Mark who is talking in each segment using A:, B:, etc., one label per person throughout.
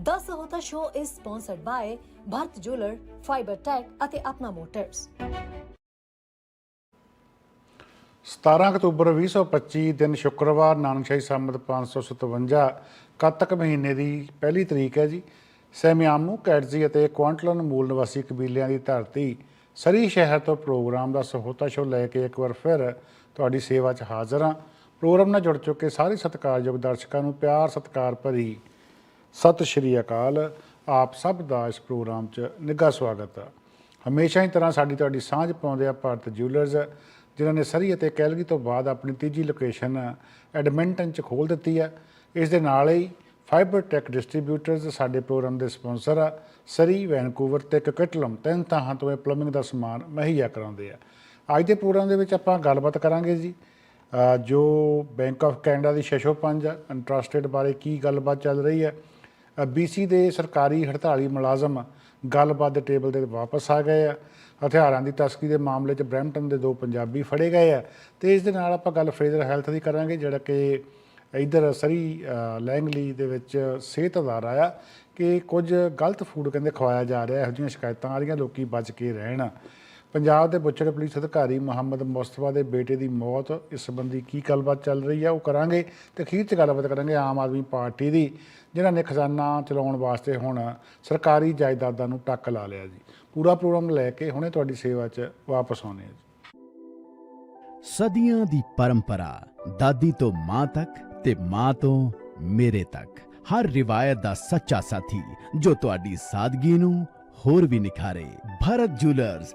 A: 10 ਹੋਤਾ show is sponsored by Bharat Jeweller Fibre Tech ਅਤੇ Apna motors
B: 17 October 2025 ਦਿਨ ਸ਼ੁੱਕਰਵਾਰ, ਨਾਨਕਸ਼ਾਹੀ ਸੰਮਤ 557 ਕੱਤਕ ਮਹੀਨੇ ਦੀ ਪਹਿਲੀ ਤਰੀਕ ਹੈ ਜੀ। ਸੈਮਿਆਮੂ ਕੈਟਜ਼ੀ ਅਤੇ ਕੁਆਂਟਲਨ ਮੂਲ ਨਿਵਾਸੀ ਕਬੀਲਿਆਂ ਦੀ ਧਰਤੀ ਸਰੀ ਸ਼ਹਿਰ ਤੋਂ ਪ੍ਰੋਗਰਾਮ ਦਾ ਸਹੋਤਾ ਸ਼ੋ ਲੈ ਕੇ ਇੱਕ ਵਾਰ ਫਿਰ ਤੁਹਾਡੀ ਸੇਵਾ 'ਚ ਹਾਜ਼ਰ ਹਾਂ। ਪ੍ਰੋਗਰਾਮ ਨਾਲ ਜੁੜ ਚੁੱਕੇ ਸਾਰੇ ਸਤਿਕਾਰਯੋਗ ਦਰਸ਼ਕਾਂ ਨੂੰ ਪਿਆਰ ਸਤਿਕਾਰ ਭਰੀ ਸਤਿ ਸ਼੍ਰੀ ਅਕਾਲ। ਆਪ ਸਭ ਦਾ ਇਸ ਪ੍ਰੋਗਰਾਮ 'ਚ ਨਿੱਘਾ ਸਵਾਗਤ ਹੈ। ਹਮੇਸ਼ਾ ਹੀ ਤਰ੍ਹਾਂ ਸਾਡੀ ਤੁਹਾਡੀ ਸਾਂਝ ਪਾਉਂਦੇ ਆ ਭਾਰਤ ਜਿਊਲਰਸ ਜਿਨ੍ਹਾਂ ਨੇ ਸਰੀ ਅਤੇ ਕੈਲਗੀ ਤੋਂ ਬਾਅਦ ਆਪਣੀ ਤੀਜੀ ਲੋਕੇਸ਼ਨ ਐਡਮਿੰਟਨ 'ਚ ਖੋਲ ਦਿੱਤੀ ਹੈ। ਇਸ ਦੇ ਨਾਲ ਹੀ ਫਾਈਬਰ ਟੈਕ ਡਿਸਟ੍ਰੀਬਿਊਟਰਸ ਸਾਡੇ ਪ੍ਰੋਗਰਾਮ ਦੇ ਸਪਾਂਸਰ ਆ, ਸਰੀ, ਵੈਨਕੂਵਰ ਤੇ ਕਕਟਲਮ, ਤਿੰਨ ਥਾਵਾਂ ਤੋਂ ਇਹ ਪਲੰਬਿੰਗ ਦਾ ਸਮਾਨ ਮੁਹੱਈਆ ਕਰਾਉਂਦੇ ਆ। ਅੱਜ ਦੇ ਪ੍ਰੋਗਰਾਮ ਦੇ ਵਿੱਚ ਆਪਾਂ ਗੱਲਬਾਤ ਕਰਾਂਗੇ ਜੀ। ਜੋ ਬੈਂਕ ਆਫ ਕੈਨੇਡਾ ਦੀ 605 ਇੰਟਰਸਟਡ ਬਾਰੇ ਕੀ ਗੱਲਬਾਤ ਚੱਲ ਰਹੀ ਹੈ ਬੀਸੀ ਦੇ ਸਰਕਾਰੀ ਹੜਤਾਲੀ ਮੁਲਾਜ਼ਮ ਗੱਲਬਾਤ ਦੇ ਟੇਬਲ ਤੇ ਵਾਪਸ ਆ ਗਏ ਆ। ਹਥਿਆਰਾਂ ਦੀ ਤਸਕਰੀ ਦੇ ਮਾਮਲੇ 'ਚ ਬ੍ਰੈਂਪਟਨ ਦੇ ਦੋ ਪੰਜਾਬੀ ਫੜੇ ਗਏ ਆ। ਤੇ ਇਸ ਦੇ ਨਾਲ ਆਪਾਂ ਗੱਲ ਫਰੇਜ਼ਰ ਹੈਲਥ ਦੀ ਕਰਾਂਗੇ, ਜਿਹੜਾ ਕਿ ਇਧਰ ਸਰੀ ਲੈਂਗਲੀ ਦੇ ਵਿੱਚ ਸਿਹਤ ਅਦਾਰਾ ਆ ਕਿ ਕੁਝ ਗਲਤ ਫੂਡ ਕਹਿੰਦੇ ਖਵਾਇਆ ਜਾ ਰਿਹਾ, ਇਹੋ ਜਿਹੀਆਂ ਸ਼ਿਕਾਇਤਾਂ ਆ ਰਹੀਆਂ, ਲੋਕੀ ਬਚ ਕੇ ਰਹਿਣ। ਪੰਜਾਬ ਦੇ ਬੁੱਚੜ ਪੁਲਿਸ ਅਧਿਕਾਰੀ ਮੁਹੰਮਦ ਮੁਸਤਫਾ ਦੇ ਬੇਟੇ ਦੀ ਮੌਤ, ਇਸ ਸੰਬੰਧੀ ਕੀ ਗੱਲਬਾਤ ਚੱਲ ਰਹੀ ਹੈ ਉਹ ਕਰਾਂਗੇ ਤੇ ਅਖੀਰ 'ਚ ਗੱਲਬਾਤ ਕਰਾਂਗੇ ਆਮ ਆਦਮੀ ਪਾਰਟੀ ਦੀ, ਜਿਨ੍ਹਾਂ ਨੇ ਖਜ਼ਾਨਾ ਚਲਾਉਣ ਵਾਸਤੇ ਹੁਣ ਸਰਕਾਰੀ ਜਾਇਦਾਦਾਂ ਨੂੰ ਟੱਕ ਲਾ ਲਿਆ ਜੀ। ਪੂਰਾ ਪ੍ਰੋਗਰਾਮ ਲੈ ਕੇ ਹੁਣੇ ਤੁਹਾਡੀ ਸੇਵਾ 'ਚ ਵਾਪਸ ਆਉਣੇ ਆ
C: ਸਦੀਆਂ ਦੀ ਪਰੰਪਰਾ, ਦਾਦੀ ਤੋਂ ਮਾਂ ਤੱਕ ਤੇ ਮਾਂ ਤੋਂ ਮੇਰੇ ਤੱਕ। ਹਰ ਰਿਵਾਇਤ ਦਾ ਸੱਚਾ ਸਾਥੀ, ਜੋ ਤੁਹਾਡੀ ਸਾਦਗੀ ਨੂੰ ਹੋਰ ਵੀ ਨਿਖਾਰੇ। ਭਰਤ ਜੁਐਲਰਸ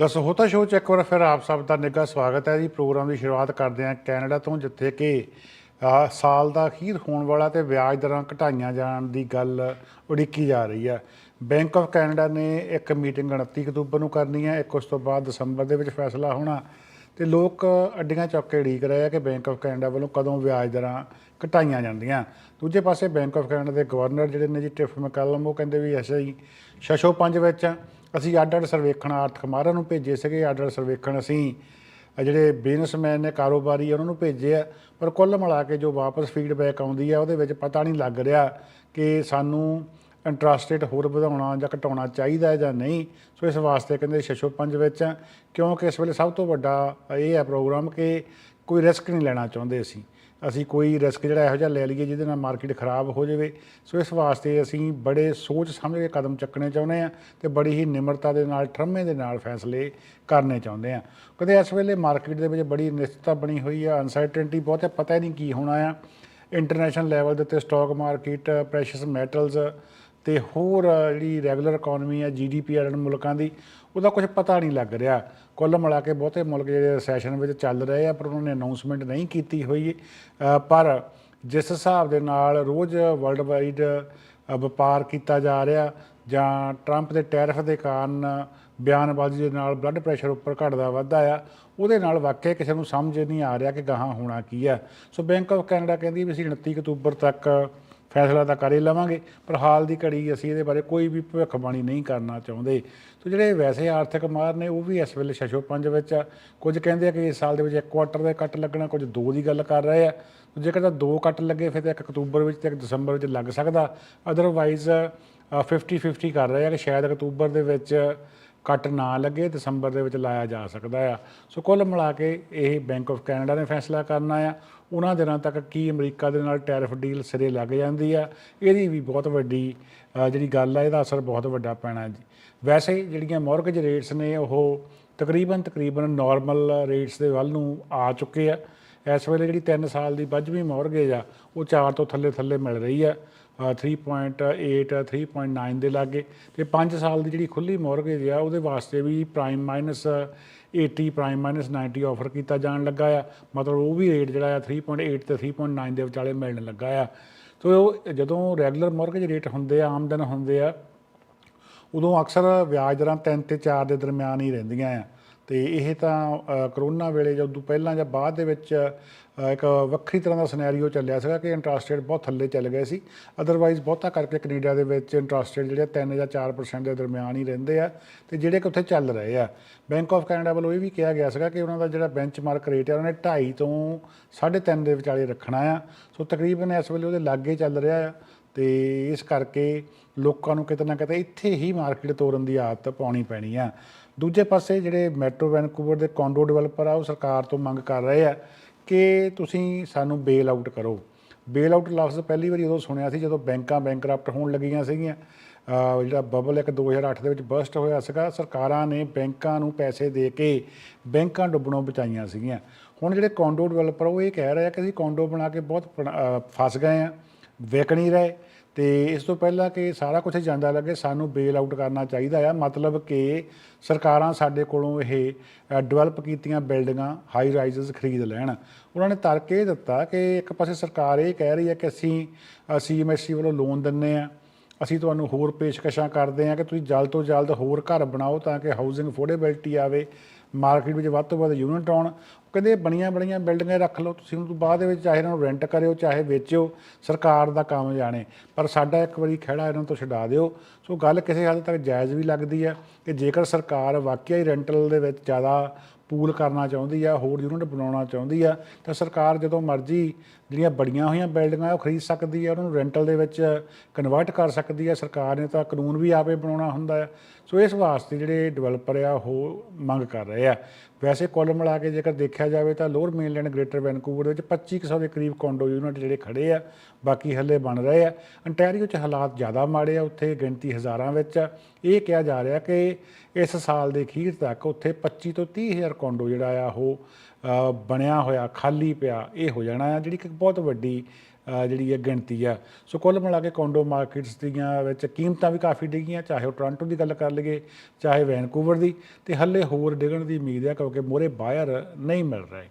B: ਦਸ, ਹੋਤਾ ਸ਼ੋਅ ਚ ਇੱਕ ਵਾਰ ਫਿਰ ਆਪ ਸਭ ਦਾ ਨਿੱਘਾ ਸਵਾਗਤ ਹੈ ਜੀ। ਪ੍ਰੋਗਰਾਮ ਦੀ ਸ਼ੁਰੂਆਤ ਕਰਦੇ ਹਾਂ ਕੈਨੇਡਾ ਤੋਂ, ਜਿੱਥੇ ਕਿ ਸਾਲ ਦਾ ਅਖੀਰ ਹੋਣ ਵਾਲਾ ਤੇ ਵਿਆਜ ਦਰਾਂ ਘਟਾਈਆਂ ਜਾਣ ਦੀ ਗੱਲ ਉਡੀਕੀ ਜਾ ਰਹੀ ਹੈ। ਬੈਂਕ ਆਫ ਕੈਨੇਡਾ ਨੇ ਇੱਕ ਮੀਟਿੰਗ 29 ਅਕਤੂਬਰ ਨੂੰ ਕਰਨੀ ਹੈ। ਇੱਕ ਉਸ ਤੋਂ ਬਾਅਦ ਦਸੰਬਰ ਦੇ ਵਿੱਚ ਫੈਸਲਾ ਹੋਣਾ। ਤੇ ਲੋਕ ਅੱਡੀਆਂ ਚੁੱਕ ਕੇ ਉਡੀਕ ਰਹੇ ਆ ਕਿ ਬੈਂਕ ਆਫ ਕੈਨੇਡਾ ਵੱਲੋਂ ਕਦੋਂ ਵਿਆਜ ਦਰਾਂ ਘਟਾਈਆਂ ਜਾਂਦੀਆਂ। ਦੂਜੇ ਪਾਸੇ ਬੈਂਕ ਆਫ ਕੈਨੇਡਾ ਦੇ ਗਵਰਨਰ ਜਿਹੜੇ ਨੇ ਜੀ, ਟਿਫ ਮੈਕਲਮ, ਉਹ ਕਹਿੰਦੇ ਵੀ ਐਸਾ ਹੀ ਛਸ਼ੋ ਪੰਜ ਵਿੱਚ ਅਸੀਂ ਅੱਡ ਅੱਡ ਸਰਵੇਖਣ ਆਰਥਿਕ ਮਾਹਰਾਂ ਨੂੰ ਭੇਜੇ ਸੀਗੇ ਅੱਡ ਅੱਡ ਸਰਵੇਖਣ ਅਸੀਂ ਜਿਹੜੇ ਬਿਜ਼ਨਸਮੈਨ ਨੇ ਕਾਰੋਬਾਰੀ ਉਹਨਾਂ ਨੂੰ ਭੇਜੇ ਆ। ਪਰ ਕੁੱਲ ਮਿਲਾ ਕੇ ਜੋ ਵਾਪਸ ਫੀਡਬੈਕ ਆਉਂਦੀ ਆ ਉਹਦੇ ਵਿੱਚ ਪਤਾ ਨਹੀਂ ਲੱਗ ਰਿਹਾ ਕਿ ਸਾਨੂੰ ਇੰਟਰਸਟ ਰੇਟ ਹੋਰ ਵਧਾਉਣਾ ਜਾਂ ਘਟਾਉਣਾ ਚਾਹੀਦਾ ਜਾਂ ਨਹੀਂ। ਸੋ ਇਸ ਵਾਸਤੇ ਕਹਿੰਦੇ ਛਸ਼ੋ ਪੰਜ ਵਿੱਚ ਆ, ਕਿਉਂਕਿ ਇਸ ਵੇਲੇ ਸਭ ਤੋਂ ਵੱਡਾ ਇਹ ਹੈ ਪ੍ਰੋਗਰਾਮ ਕਿ ਕੋਈ ਰਿਸਕ ਨਹੀਂ ਲੈਣਾ ਚਾਹੁੰਦੇ ਅਸੀਂ। ਅਸੀਂ ਕੋਈ ਰਿਸਕ ਜਿਹੜਾ ਇਹੋ ਜਿਹਾ ਲੈ ਲਈਏ ਜਿਹਦੇ ਨਾਲ ਮਾਰਕੀਟ ਖਰਾਬ ਹੋ ਜਾਵੇ। ਸੋ ਇਸ ਵਾਸਤੇ ਅਸੀਂ ਬੜੇ ਸੋਚ ਸਮਝ ਕੇ ਕਦਮ ਚੱਕਣੇ ਚਾਹੁੰਦੇ ਆ ਤੇ ਬੜੀ ਹੀ ਨਿਮਰਤਾ ਦੇ ਨਾਲ, ਠਰਮੇ ਦੇ ਨਾਲ ਫੈਸਲੇ ਕਰਨੇ ਚਾਹੁੰਦੇ ਆ ਕਦੇ ਇਸ ਵੇਲੇ ਮਾਰਕੀਟ ਦੇ ਵਿੱਚ ਬੜੀ ਅਨਿਸ਼ਚਿਤਤਾ ਬਣੀ ਹੋਈ ਆ ਅਨਸਰਟਨਟੀ ਬਹੁਤ ਹੈ ਪਤਾ ਹੀ ਨਹੀਂ ਕੀ ਹੋਣਾ ਆ। ਇੰਟਰਨੈਸ਼ਨਲ ਲੈਵਲ ਦੇ ਉੱਤੇ ਸਟਾਕ ਮਾਰਕੀਟ ਪ੍ਰੈਸ਼ੀਅਸ ਮੈਟਲਸ ਤੇ ਹੋਰ ਜਿਹੜੀ ਰੈਗੂਲਰ ਇਕਨੋਮੀ ਹੈ ਜੀਡੀਪੀ ਵਾਲੇ ਮੁਲਕਾਂ ਦੀ ਉਹਦਾ ਕੁਝ ਪਤਾ ਨਹੀਂ ਲੱਗ ਰਿਹਾ। ਕੁੱਲ ਮਿਲਾ ਕੇ ਬਹੁਤੇ ਮੁਲਕ ਜਿਹੜੇ ਸੈਸ਼ਨ ਵਿੱਚ ਚੱਲ ਰਹੇ ਆ, ਪਰ ਉਹਨਾਂ ਨੇ ਅਨਾਉਂਸਮੈਂਟ ਨਹੀਂ ਕੀਤੀ ਹੋਈ। ਪਰ ਜਿਸ ਹਿਸਾਬ ਦੇ ਨਾਲ ਰੋਜ਼ ਵਰਲਡ ਵਾਈਡ ਵਪਾਰ ਕੀਤਾ ਜਾ ਰਿਹਾ ਜਾਂ ਟਰੰਪ ਦੇ ਟੈਰਿਫ ਦੇ ਕਾਰਨ ਬਿਆਨਬਾਜ਼ੀ ਦੇ ਨਾਲ ਬਲੱਡ ਪ੍ਰੈਸ਼ਰ ਉੱਪਰ ਘਟਦਾ ਵੱਧਦਾ ਆ, ਉਹਦੇ ਨਾਲ ਵਾਕਿਆ ਕਿਸੇ ਨੂੰ ਸਮਝ ਨਹੀਂ ਆ ਰਿਹਾ ਕਿ ਗਾਹਾਂ ਹੋਣਾ ਕੀ ਆ। ਸੋ ਬੈਂਕ ਆਫ ਕੈਨੇਡਾ ਕਹਿੰਦੀ ਵੀ ਅਸੀਂ 29 ਅਕਤੂਬਰ ਤੱਕ ਫੈਸਲਾ ਤਾਂ ਕਰ ਹੀ ਲਵਾਂਗੇ, ਪਰ ਹਾਲ ਦੀ ਘੜੀ ਅਸੀਂ ਇਹਦੇ ਬਾਰੇ ਕੋਈ ਵੀ ਭਵਿੱਖਬਾਣੀ ਨਹੀਂ ਕਰਨਾ ਚਾਹੁੰਦੇ। ਸੋ ਜਿਹੜੇ ਵੈਸੇ ਆਰਥਿਕ ਮਾਰ ਨੇ, ਉਹ ਵੀ ਇਸ ਵੇਲੇ ਛਛੋ ਪੰਜ ਵਿੱਚ ਆ। ਕੁਝ ਕਹਿੰਦੇ ਆ ਕਿ ਇਸ ਸਾਲ ਦੇ ਵਿੱਚ ਇੱਕ ਕੁਆਟਰ ਦੇ ਕੱਟ ਲੱਗਣਾ, ਕੁਝ ਦੋ ਦੀ ਗੱਲ ਕਰ ਰਹੇ ਆ। ਜੇਕਰ ਤਾਂ ਦੋ ਕੱਟ ਲੱਗੇ, ਫਿਰ ਤਾਂ ਇੱਕ ਅਕਤੂਬਰ ਵਿੱਚ ਤੇ ਇੱਕ ਦਸੰਬਰ ਵਿੱਚ ਲੱਗ ਸਕਦਾ। ਅਦਰਵਾਈਜ਼ 50 50 ਕਰ ਰਹੇ ਆ ਕਿ ਸ਼ਾਇਦ ਅਕਤੂਬਰ ਦੇ ਵਿੱਚ ਕੱਟ ਨਾ ਲੱਗੇ, ਦਸੰਬਰ ਦੇ ਵਿੱਚ ਲਾਇਆ ਜਾ ਸਕਦਾ ਆ। ਸੋ ਕੁੱਲ ਮਿਲਾ ਕੇ ਇਹ ਬੈਂਕ ਆਫ ਕੈਨੇਡਾ ਨੇ ਫੈਸਲਾ ਕਰਨਾ ਆ। ਉਹਨਾਂ ਦਿਨਾਂ ਤੱਕ ਕੀ ਅਮਰੀਕਾ ਦੇ ਨਾਲ ਟੈਰਿਫ ਡੀਲ ਸਿਰੇ ਲੱਗ ਜਾਂਦੀ ਆ ਇਹਦੀ ਵੀ ਬਹੁਤ ਵੱਡੀ ਜਿਹੜੀ ਗੱਲ ਆ ਇਹਦਾ ਅਸਰ ਬਹੁਤ ਵੱਡਾ ਪੈਣਾ ਜੀ। ਵੈਸੇ ਜਿਹੜੀਆਂ ਮੌਰਗੇਜ ਰੇਟਸ ਨੇ ਉਹ ਤਕਰੀਬਨ ਤਕਰੀਬਨ ਨਾਰਮਲ ਰੇਟਸ ਦੇ ਵੱਲ ਨੂੰ ਆ ਚੁੱਕੇ ਆ। ਇਸ ਵੇਲੇ ਜਿਹੜੀ 3 ਸਾਲ ਦੀ ਵੱਜਵੀਂ ਮੌਰਗੇਜ ਆ ਉਹ 4 ਤੋਂ ਥੱਲੇ ਥੱਲੇ ਮਿਲ ਰਹੀ ਆ। ਅ, 3.8 3.9 ਦੇ ਲਾਗੇ। ਤੇ 5 ਸਾਲ ਦੀ ਜਿਹੜੀ ਖੁੱਲੀ ਮੌਰਗੇਜ ਆ ਉਹਦੇ ਵਾਸਤੇ ਵੀ prime minus 80 prime minus 90 offer ਕੀਤਾ ਜਾਣ ਲੱਗਾ ਆ। ਮਤਲਬ ਉਹ ਵੀ ਰੇਟ ਜਿਹੜਾ ਆ 3.8 ਤੇ 3.9 ਦੇ ਵਿਚਾਲੇ ਮਿਲਣ ਲੱਗਾ ਆ। ਸੋ ਉਹ ਜਦੋਂ ਰੈਗੂਲਰ ਮੌਰਗੇਜ ਰੇਟ ਹੁੰਦੇ ਆ, ਆਮਦਨ ਹੁੰਦੇ ਆ, ਉਦੋਂ ਅਕਸਰ ਵਿਆਜ ਦਰਾਂ 3 ਤੇ 4 ਦੇ ਦਰਮਿਆਨ ਹੀ ਰਹਿੰਦੀਆਂ ਆ। ਤੇ ਇਹ ਤਾਂ ਕਰੋਨਾ ਵੇਲੇ ਜਾਂ ਉਦੋਂ ਪਹਿਲਾਂ ਜਾਂ ਬਾਅਦ ਦੇ ਵਿੱਚ ਇੱਕ ਵੱਖਰੀ ਤਰ੍ਹਾਂ ਦਾ ਸਿਨੈਰੀਓ ਚੱਲਿਆ ਸੀਗਾ ਕਿ ਇੰਟਰਸਟ ਰੇਟ ਬਹੁਤ ਥੱਲੇ ਚੱਲ ਗਏ ਸੀ। ਅਦਰਵਾਈਜ਼ ਬਹੁਤਾ ਕਰਕੇ ਕੈਨੇਡਾ ਦੇ ਵਿੱਚ ਇੰਟਰਸਟ ਰੇਟ ਜਿਹੜੇ 3 ਜਾਂ 4% ਦੇ ਦਰਮਿਆਨ ਹੀ ਰਹਿੰਦੇ ਆ ਤੇ ਜਿਹੜੇ ਕਿ ਉੱਥੇ ਚੱਲ ਰਹੇ ਆ। ਬੈਂਕ ਆਫ ਕੈਨੇਡਾ ਵੱਲੋਂ ਇਹ ਵੀ ਕਿਹਾ ਗਿਆ ਸੀਗਾ ਕਿ ਉਹਨਾਂ ਦਾ ਜਿਹੜਾ ਬੈਂਚਮਾਰਕ ਰੇਟ ਹੈ ਉਹਨੇ 2.5 ਤੋਂ 3.5 ਦੇ ਵਿਚਾਲੇ ਰੱਖਣਾ ਆ। ਸੋ ਤਕਰੀਬਨ ਇਸ ਵੇਲੇ ਉਹਦੇ ਲਾਗੇ ਚੱਲ ਰਿਹਾ ਆ ਤੇ ਇਸ ਕਰਕੇ ਲੋਕਾਂ ਨੂੰ ਕਿਤੇ ਨਾ ਕਿਤੇ ਇੱਥੇ ਹੀ ਮਾਰਕੀਟ ਤੋਰਨ ਦੀ ਆਦਤ ਪਾਉਣੀ ਪੈਣੀ ਆ। ਦੂਜੇ ਪਾਸੇ ਜਿਹੜੇ ਮੈਟਰੋ ਵੈਨਕੂਵਰ ਦੇ ਕੌਂਡੋ ਡਿਵੈਲਪਰ ਆ, ਉਹ ਸਰਕਾਰ ਤੋਂ ਮੰਗ ਕਰ ਰਹੇ ਆ ਕਿ ਤੁਸੀਂ ਸਾਨੂੰ ਬੇਲ ਆਊਟ ਕਰੋ। ਬੇਲ ਆਊਟ ਲਫ਼ਜ਼ ਪਹਿਲੀ ਵਾਰੀ ਉਦੋਂ ਸੁਣਿਆ ਸੀ ਜਦੋਂ ਬੈਂਕਾਂ ਬੈਂਕਰਪਟ ਹੋਣ ਲੱਗੀਆਂ ਸੀਗੀਆਂ। ਜਿਹੜਾ ਬਬਲ ਇੱਕ 2008 ਦੇ ਵਿੱਚ ਬਰਸਟ ਹੋਇਆ ਸੀਗਾ, ਸਰਕਾਰਾਂ ਨੇ ਬੈਂਕਾਂ ਨੂੰ ਪੈਸੇ ਦੇ ਕੇ ਬੈਂਕਾਂ ਡੁੱਬਣੋਂ ਬਚਾਈਆਂ ਸੀਗੀਆਂ। ਹੁਣ ਜਿਹੜੇ ਕੌਂਡੋ ਡਿਵੈਲਪਰ ਉਹ ਇਹ ਕਹਿ ਰਹੇ ਆ ਕਿ ਅਸੀਂ ਕੌਂਡੋ ਬਣਾ ਕੇ ਬਹੁਤ ਫਸ ਗਏ ਆ, ਵਿਕ ਨਹੀਂ ਰਹੇ। ਤੇ ਇਸ ਤੋਂ ਪਹਿਲਾਂ ਕਿ ਸਾਰਾ ਕੁਝ ਜਾਂਦਾ ਲੱਗੇ, ਸਾਨੂੰ ਬੇਲ ਆਊਟ ਕਰਨਾ ਚਾਹੀਦਾ ਆ। ਮਤਲਬ ਕਿ ਸਰਕਾਰਾਂ ਸਾਡੇ ਕੋਲੋਂ ਇਹ ਡਿਵੈਲਪ ਕੀਤੀਆਂ ਬਿਲਡਿੰਗਾਂ ਹਾਈ ਰਾਈਜ਼ਸ ਖਰੀਦ ਲੈਣ। ਉਹਨਾਂ ਨੇ ਤਰਕ ਇਹ ਦਿੱਤਾ ਕਿ ਇੱਕ ਪਾਸੇ ਸਰਕਾਰ ਇਹ ਕਹਿ ਰਹੀ ਹੈ ਕਿ ਅਸੀਂ ਸੀਐਮਐਸਸੀ ਵੱਲੋਂ ਲੋਨ ਦਿੰਨੇ ਆ ਅਸੀਂ ਤੁਹਾਨੂੰ ਹੋਰ ਪੇਸ਼ਕਸ਼ਾਂ ਕਰਦੇ ਹਾਂ ਕਿ ਤੁਸੀਂ ਜਲਦ ਤੋਂ ਜਲਦ ਹੋਰ ਘਰ ਬਣਾਓ ਤਾਂ ਕਿ ਹਾਊਸਿੰਗ ਅਫੋਰਡੇਬਿਲਟੀ ਆਵੇ। ਮਾਰਕੀਟ ਵਿੱਚ ਵੱਧ ਤੋਂ ਵੱਧ ਯੂਨਿਟ ਆਉਣ। ਕਹਿੰਦੇ ਬਣੀਆਂ ਬਣੀਆਂ ਬਿਲਡਿੰਗਾਂ ਰੱਖ ਲਓ, ਤੁਸੀਂ ਉਹਨੂੰ ਬਾਅਦ ਦੇ ਵਿੱਚ ਚਾਹੇ ਇਹਨਾਂ ਨੂੰ ਰੈਂਟ ਕਰਿਓ, ਚਾਹੇ ਵੇਚਿਓ, ਸਰਕਾਰ ਦਾ ਕੰਮ ਜਾਣੇ। ਪਰ ਸਾਡਾ ਇੱਕ ਵਾਰੀ ਖਹਿੜਾ ਇਹਨਾਂ ਤੋਂ ਛਡਾ ਦਿਓ। ਸੋ ਗੱਲ ਕਿਸੇ ਹੱਦ ਤੱਕ ਜਾਇਜ਼ ਵੀ ਲੱਗਦੀ ਹੈ ਕਿ ਜੇਕਰ ਸਰਕਾਰ ਵਾਕਿਆ ਹੀ ਰੈਂਟਲ ਦੇ ਵਿੱਚ ਜ਼ਿਆਦਾ ਪੂਲ ਕਰਨਾ ਚਾਹੁੰਦੀ ਆ ਹੋਰ ਯੂਨਿਟ ਬਣਾਉਣਾ ਚਾਹੁੰਦੀ ਆ ਤਾਂ ਸਰਕਾਰ ਜਦੋਂ ਮਰਜ਼ੀ ਜਿਹੜੀਆਂ ਬੜੀਆਂ ਹੋਈਆਂ ਬਿਲਡਿੰਗਾਂ, ਉਹ ਖਰੀਦ ਸਕਦੀ ਹੈ, ਉਹਨਾਂ ਨੂੰ ਰੈਂਟਲ ਦੇ ਵਿੱਚ ਕਨਵਰਟ ਕਰ ਸਕਦੀ ਆ ਸਰਕਾਰ ਨੇ ਤਾਂ ਕਾਨੂੰਨ ਵੀ ਆਪੇ ਬਣਾਉਣਾ ਹੁੰਦਾ ਆ ਸੋ ਇਸ ਵਾਸਤੇ ਜਿਹੜੇ ਡਿਵੈਲਪਰ ਆ, ਉਹ ਮੰਗ ਕਰ ਰਹੇ ਆ। ਵੈਸੇ ਕੋਲਮ ਮਿਲਾ ਕੇ ਜੇਕਰ ਦੇਖਿਆ ਜਾਵੇ ਤਾਂ ਲੋਅਰ ਮੇਨਲੈਂਡ ਗ੍ਰੇਟਰ ਵੈਨਕੂਵਰ ਦੇ ਵਿੱਚ 2500 ਦੇ ਕਰੀਬ ਕੋਂਡੋ ਯੂਨਿਟ ਜਿਹੜੇ ਖੜੇ ਆ, ਬਾਕੀ ਹੱਲੇ ਬਣ ਰਹੇ ਆ। ਅੰਟੈਰੀਓ 'ਚ ਹਾਲਾਤ ਜ਼ਿਆਦਾ ਮਾੜੇ ਆ, ਉੱਥੇ ਗਿਣਤੀ ਹਜ਼ਾਰਾਂ ਵਿੱਚ ਆ। ਇਹ ਕਿਹਾ ਜਾ ਰਿਹਾ ਕਿ ਇਸ ਸਾਲ ਦੇ ਅਖੀਰ ਤੱਕ ਉੱਥੇ 25 ਤੋਂ 30 ਹਜ਼ਾਰ ਕੋਂਡੋ ਜਿਹੜਾ ਆ, ਉਹ ਬਣਿਆ ਹੋਇਆ, ਖਾਲੀ ਪਿਆ, ਇਹ ਹੋ ਜਾਣਾ ਆ। ਜਿਹੜੀ ਕਿ ਬਹੁਤ ਵੱਡੀ ਜਿਹੜੀ ਹੈ ਗਿਣਤੀ ਆ। ਸੋ ਕੁੱਲ ਮਿਲਾ ਕੇ ਕੋਂਡੋ ਮਾਰਕੀਟਸ ਦੀਆਂ ਵਿੱਚ ਕੀਮਤਾਂ ਵੀ ਕਾਫੀ ਡਿੱਗੀਆਂ, ਚਾਹੇ ਉਹ ਟੋਰਾਂਟੋ ਦੀ ਗੱਲ ਕਰ ਲਈਏ, ਚਾਹੇ ਵੈਨਕੂਵਰ ਦੀ, ਤੇ ਹੱਲੇ ਹੋਰ ਡਿੱਗਣ ਦੀ ਉਮੀਦ ਹੈ ਕਿਉਂਕਿ ਮੋਰੇ ਬਾਇਰ ਨਹੀਂ ਮਿਲ ਰਹੇ।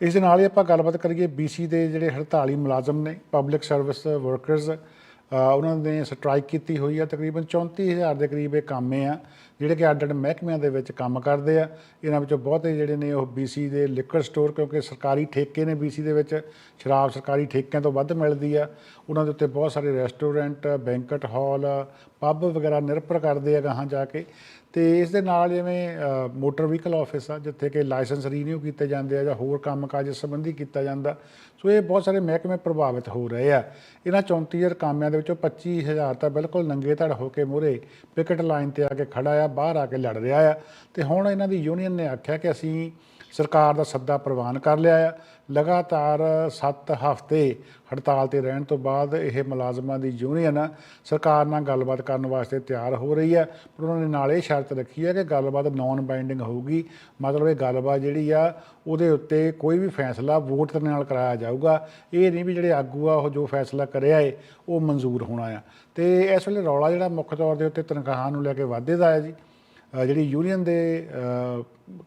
B: ਇਸ ਦੇ ਨਾਲ ਹੀ ਆਪਾਂ ਗੱਲਬਾਤ ਕਰੀਏ BC ਦੇ ਜਿਹੜੇ ਹੜਤਾਲੀ ਮੁਲਾਜ਼ਮ ਨੇ ਪਬਲਿਕ ਸਰਵਿਸ ਵਰਕਰਸ ਉਹਨਾਂ ਨੇ ਸਟ੍ਰਾਈਕ ਕੀਤੀ ਹੋਈ ਆ, ਤਕਰੀਬਨ 34000 ਦੇ ਕਰੀਬ ਇਹ ਕਾਮੇ ਆ। ਜਿਹੜੇ ਕਿ ਅੱਡ ਅੱਡ ਮਹਿਕਮਿਆਂ ਦੇ ਵਿੱਚ ਕੰਮ ਕਰਦੇ ਆ, ਇਹਨਾਂ ਵਿੱਚੋਂ ਬਹੁਤੇ ਜਿਹੜੇ ਨੇ ਉਹ BC ਦੇ ਲਿਕਰ ਸਟੋਰ ਕਿਉਂਕਿ ਸਰਕਾਰੀ ਠੇਕੇ ਨੇ BC ਦੇ ਵਿੱਚ, ਸ਼ਰਾਬ ਸਰਕਾਰੀ ਠੇਕਿਆਂ ਤੋਂ ਵੱਧ ਮਿਲਦੀ ਆ। ਉਹਨਾਂ ਦੇ ਉੱਤੇ ਬਹੁਤ ਸਾਰੇ ਰੈਸਟੋਰੈਂਟ ਬੈਂਕਟ ਹਾਲ ਪੱਬ ਵਗੈਰਾ ਨਿਰਭਰ ਕਰਦੇ ਆ ਗਾਹਾਂ ਜਾ ਕੇ। ਤੇ ਇਸ ਦੇ ਨਾਲ ਜਿਵੇਂ ਮੋਟਰ ਵਹੀਕਲ ਆਫਿਸ ਆ, ਜਿੱਥੇ ਕਿ ਲਾਇਸੈਂਸ ਰੀਨਿਊ ਕੀਤੇ ਜਾਂਦੇ ਆ ਜਾਂ ਹੋਰ ਕੰਮਕਾਜ ਇਸ ਸੰਬੰਧੀ ਕੀਤਾ ਜਾਂਦਾ, ਸੋ ਇਹ ਬਹੁਤ ਸਾਰੇ ਮਹਿਕਮੇ ਪ੍ਰਭਾਵਿਤ ਹੋ ਰਹੇ ਆ। ਇਹਨਾਂ 34000 ਕਾਮਿਆਂ ਦੇ ਵਿੱਚੋਂ 25000 ਤਾਂ ਬਿਲਕੁਲ ਨੰਗੇ ਧੜ ਹੋ ਕੇ ਮੂਹਰੇ ਪਿਕਟ ਲਾਈਨ ਤੇ ਆ ਕੇ ਖੜਾ ਆ, ਬਾਹਰ ਆ ਕੇ ਲੜ ਰਿਹਾ ਆ। ਤੇ ਹੁਣ ਇਹਨਾਂ ਦੀ ਯੂਨੀਅਨ ਨੇ ਆਖਿਆ ਕਿ ਅਸੀਂ ਸਰਕਾਰ ਦਾ ਸੱਦਾ ਪ੍ਰਵਾਨ ਕਰ ਲਿਆ ਆ। ਲਗਾਤਾਰ 7 ਹਫ਼ਤੇ ਹੜਤਾਲ ਤੇ ਰਹਿਣ ਤੋਂ ਬਾਅਦ ਇਹ ਮੁਲਾਜ਼ਮਾਂ ਦੀ ਯੂਨੀਅਨ ਸਰਕਾਰ ਨਾਲ ਗੱਲਬਾਤ ਕਰਨ ਵਾਸਤੇ ਤਿਆਰ ਹੋ ਰਹੀ ਹੈ ਪਰ ਉਹਨਾਂ ਨੇ ਨਾਲ ਇਹ ਸ਼ਰਤ ਰੱਖੀ ਹੈ ਕਿ ਗੱਲਬਾਤ ਨਾਨ ਬਾਈਂਡਿੰਗ ਹੋਊਗੀ। ਮਤਲਬ ਇਹ ਗੱਲਬਾਤ ਜਿਹੜੀ ਆ, ਉਹਦੇ ਉੱਤੇ ਕੋਈ ਵੀ ਫੈਸਲਾ ਵੋਟ ਦੇ ਨਾਲ ਕਰਾਇਆ ਜਾਊਗਾ। ਇਹ ਨਹੀਂ ਵੀ ਜਿਹੜੇ ਆਗੂ ਆ, ਉਹ ਜੋ ਫੈਸਲਾ ਕਰਿਆ ਏ, ਉਹ ਮਨਜ਼ੂਰ ਹੋਣਾ ਆ। ਤੇ ਇਸ ਵੇਲੇ ਰੌਲਾ ਜਿਹੜਾ ਮੁੱਖ ਤੌਰ ਦੇ ਉੱਤੇ ਤਨਖਾਹਾਂ ਨੂੰ ਲੈ ਕੇ ਵਾਧੇ ਦਾ ਹੈ ਜੀ। ਜਿਹੜੀ ਯੂਨੀਅਨ ਦੇ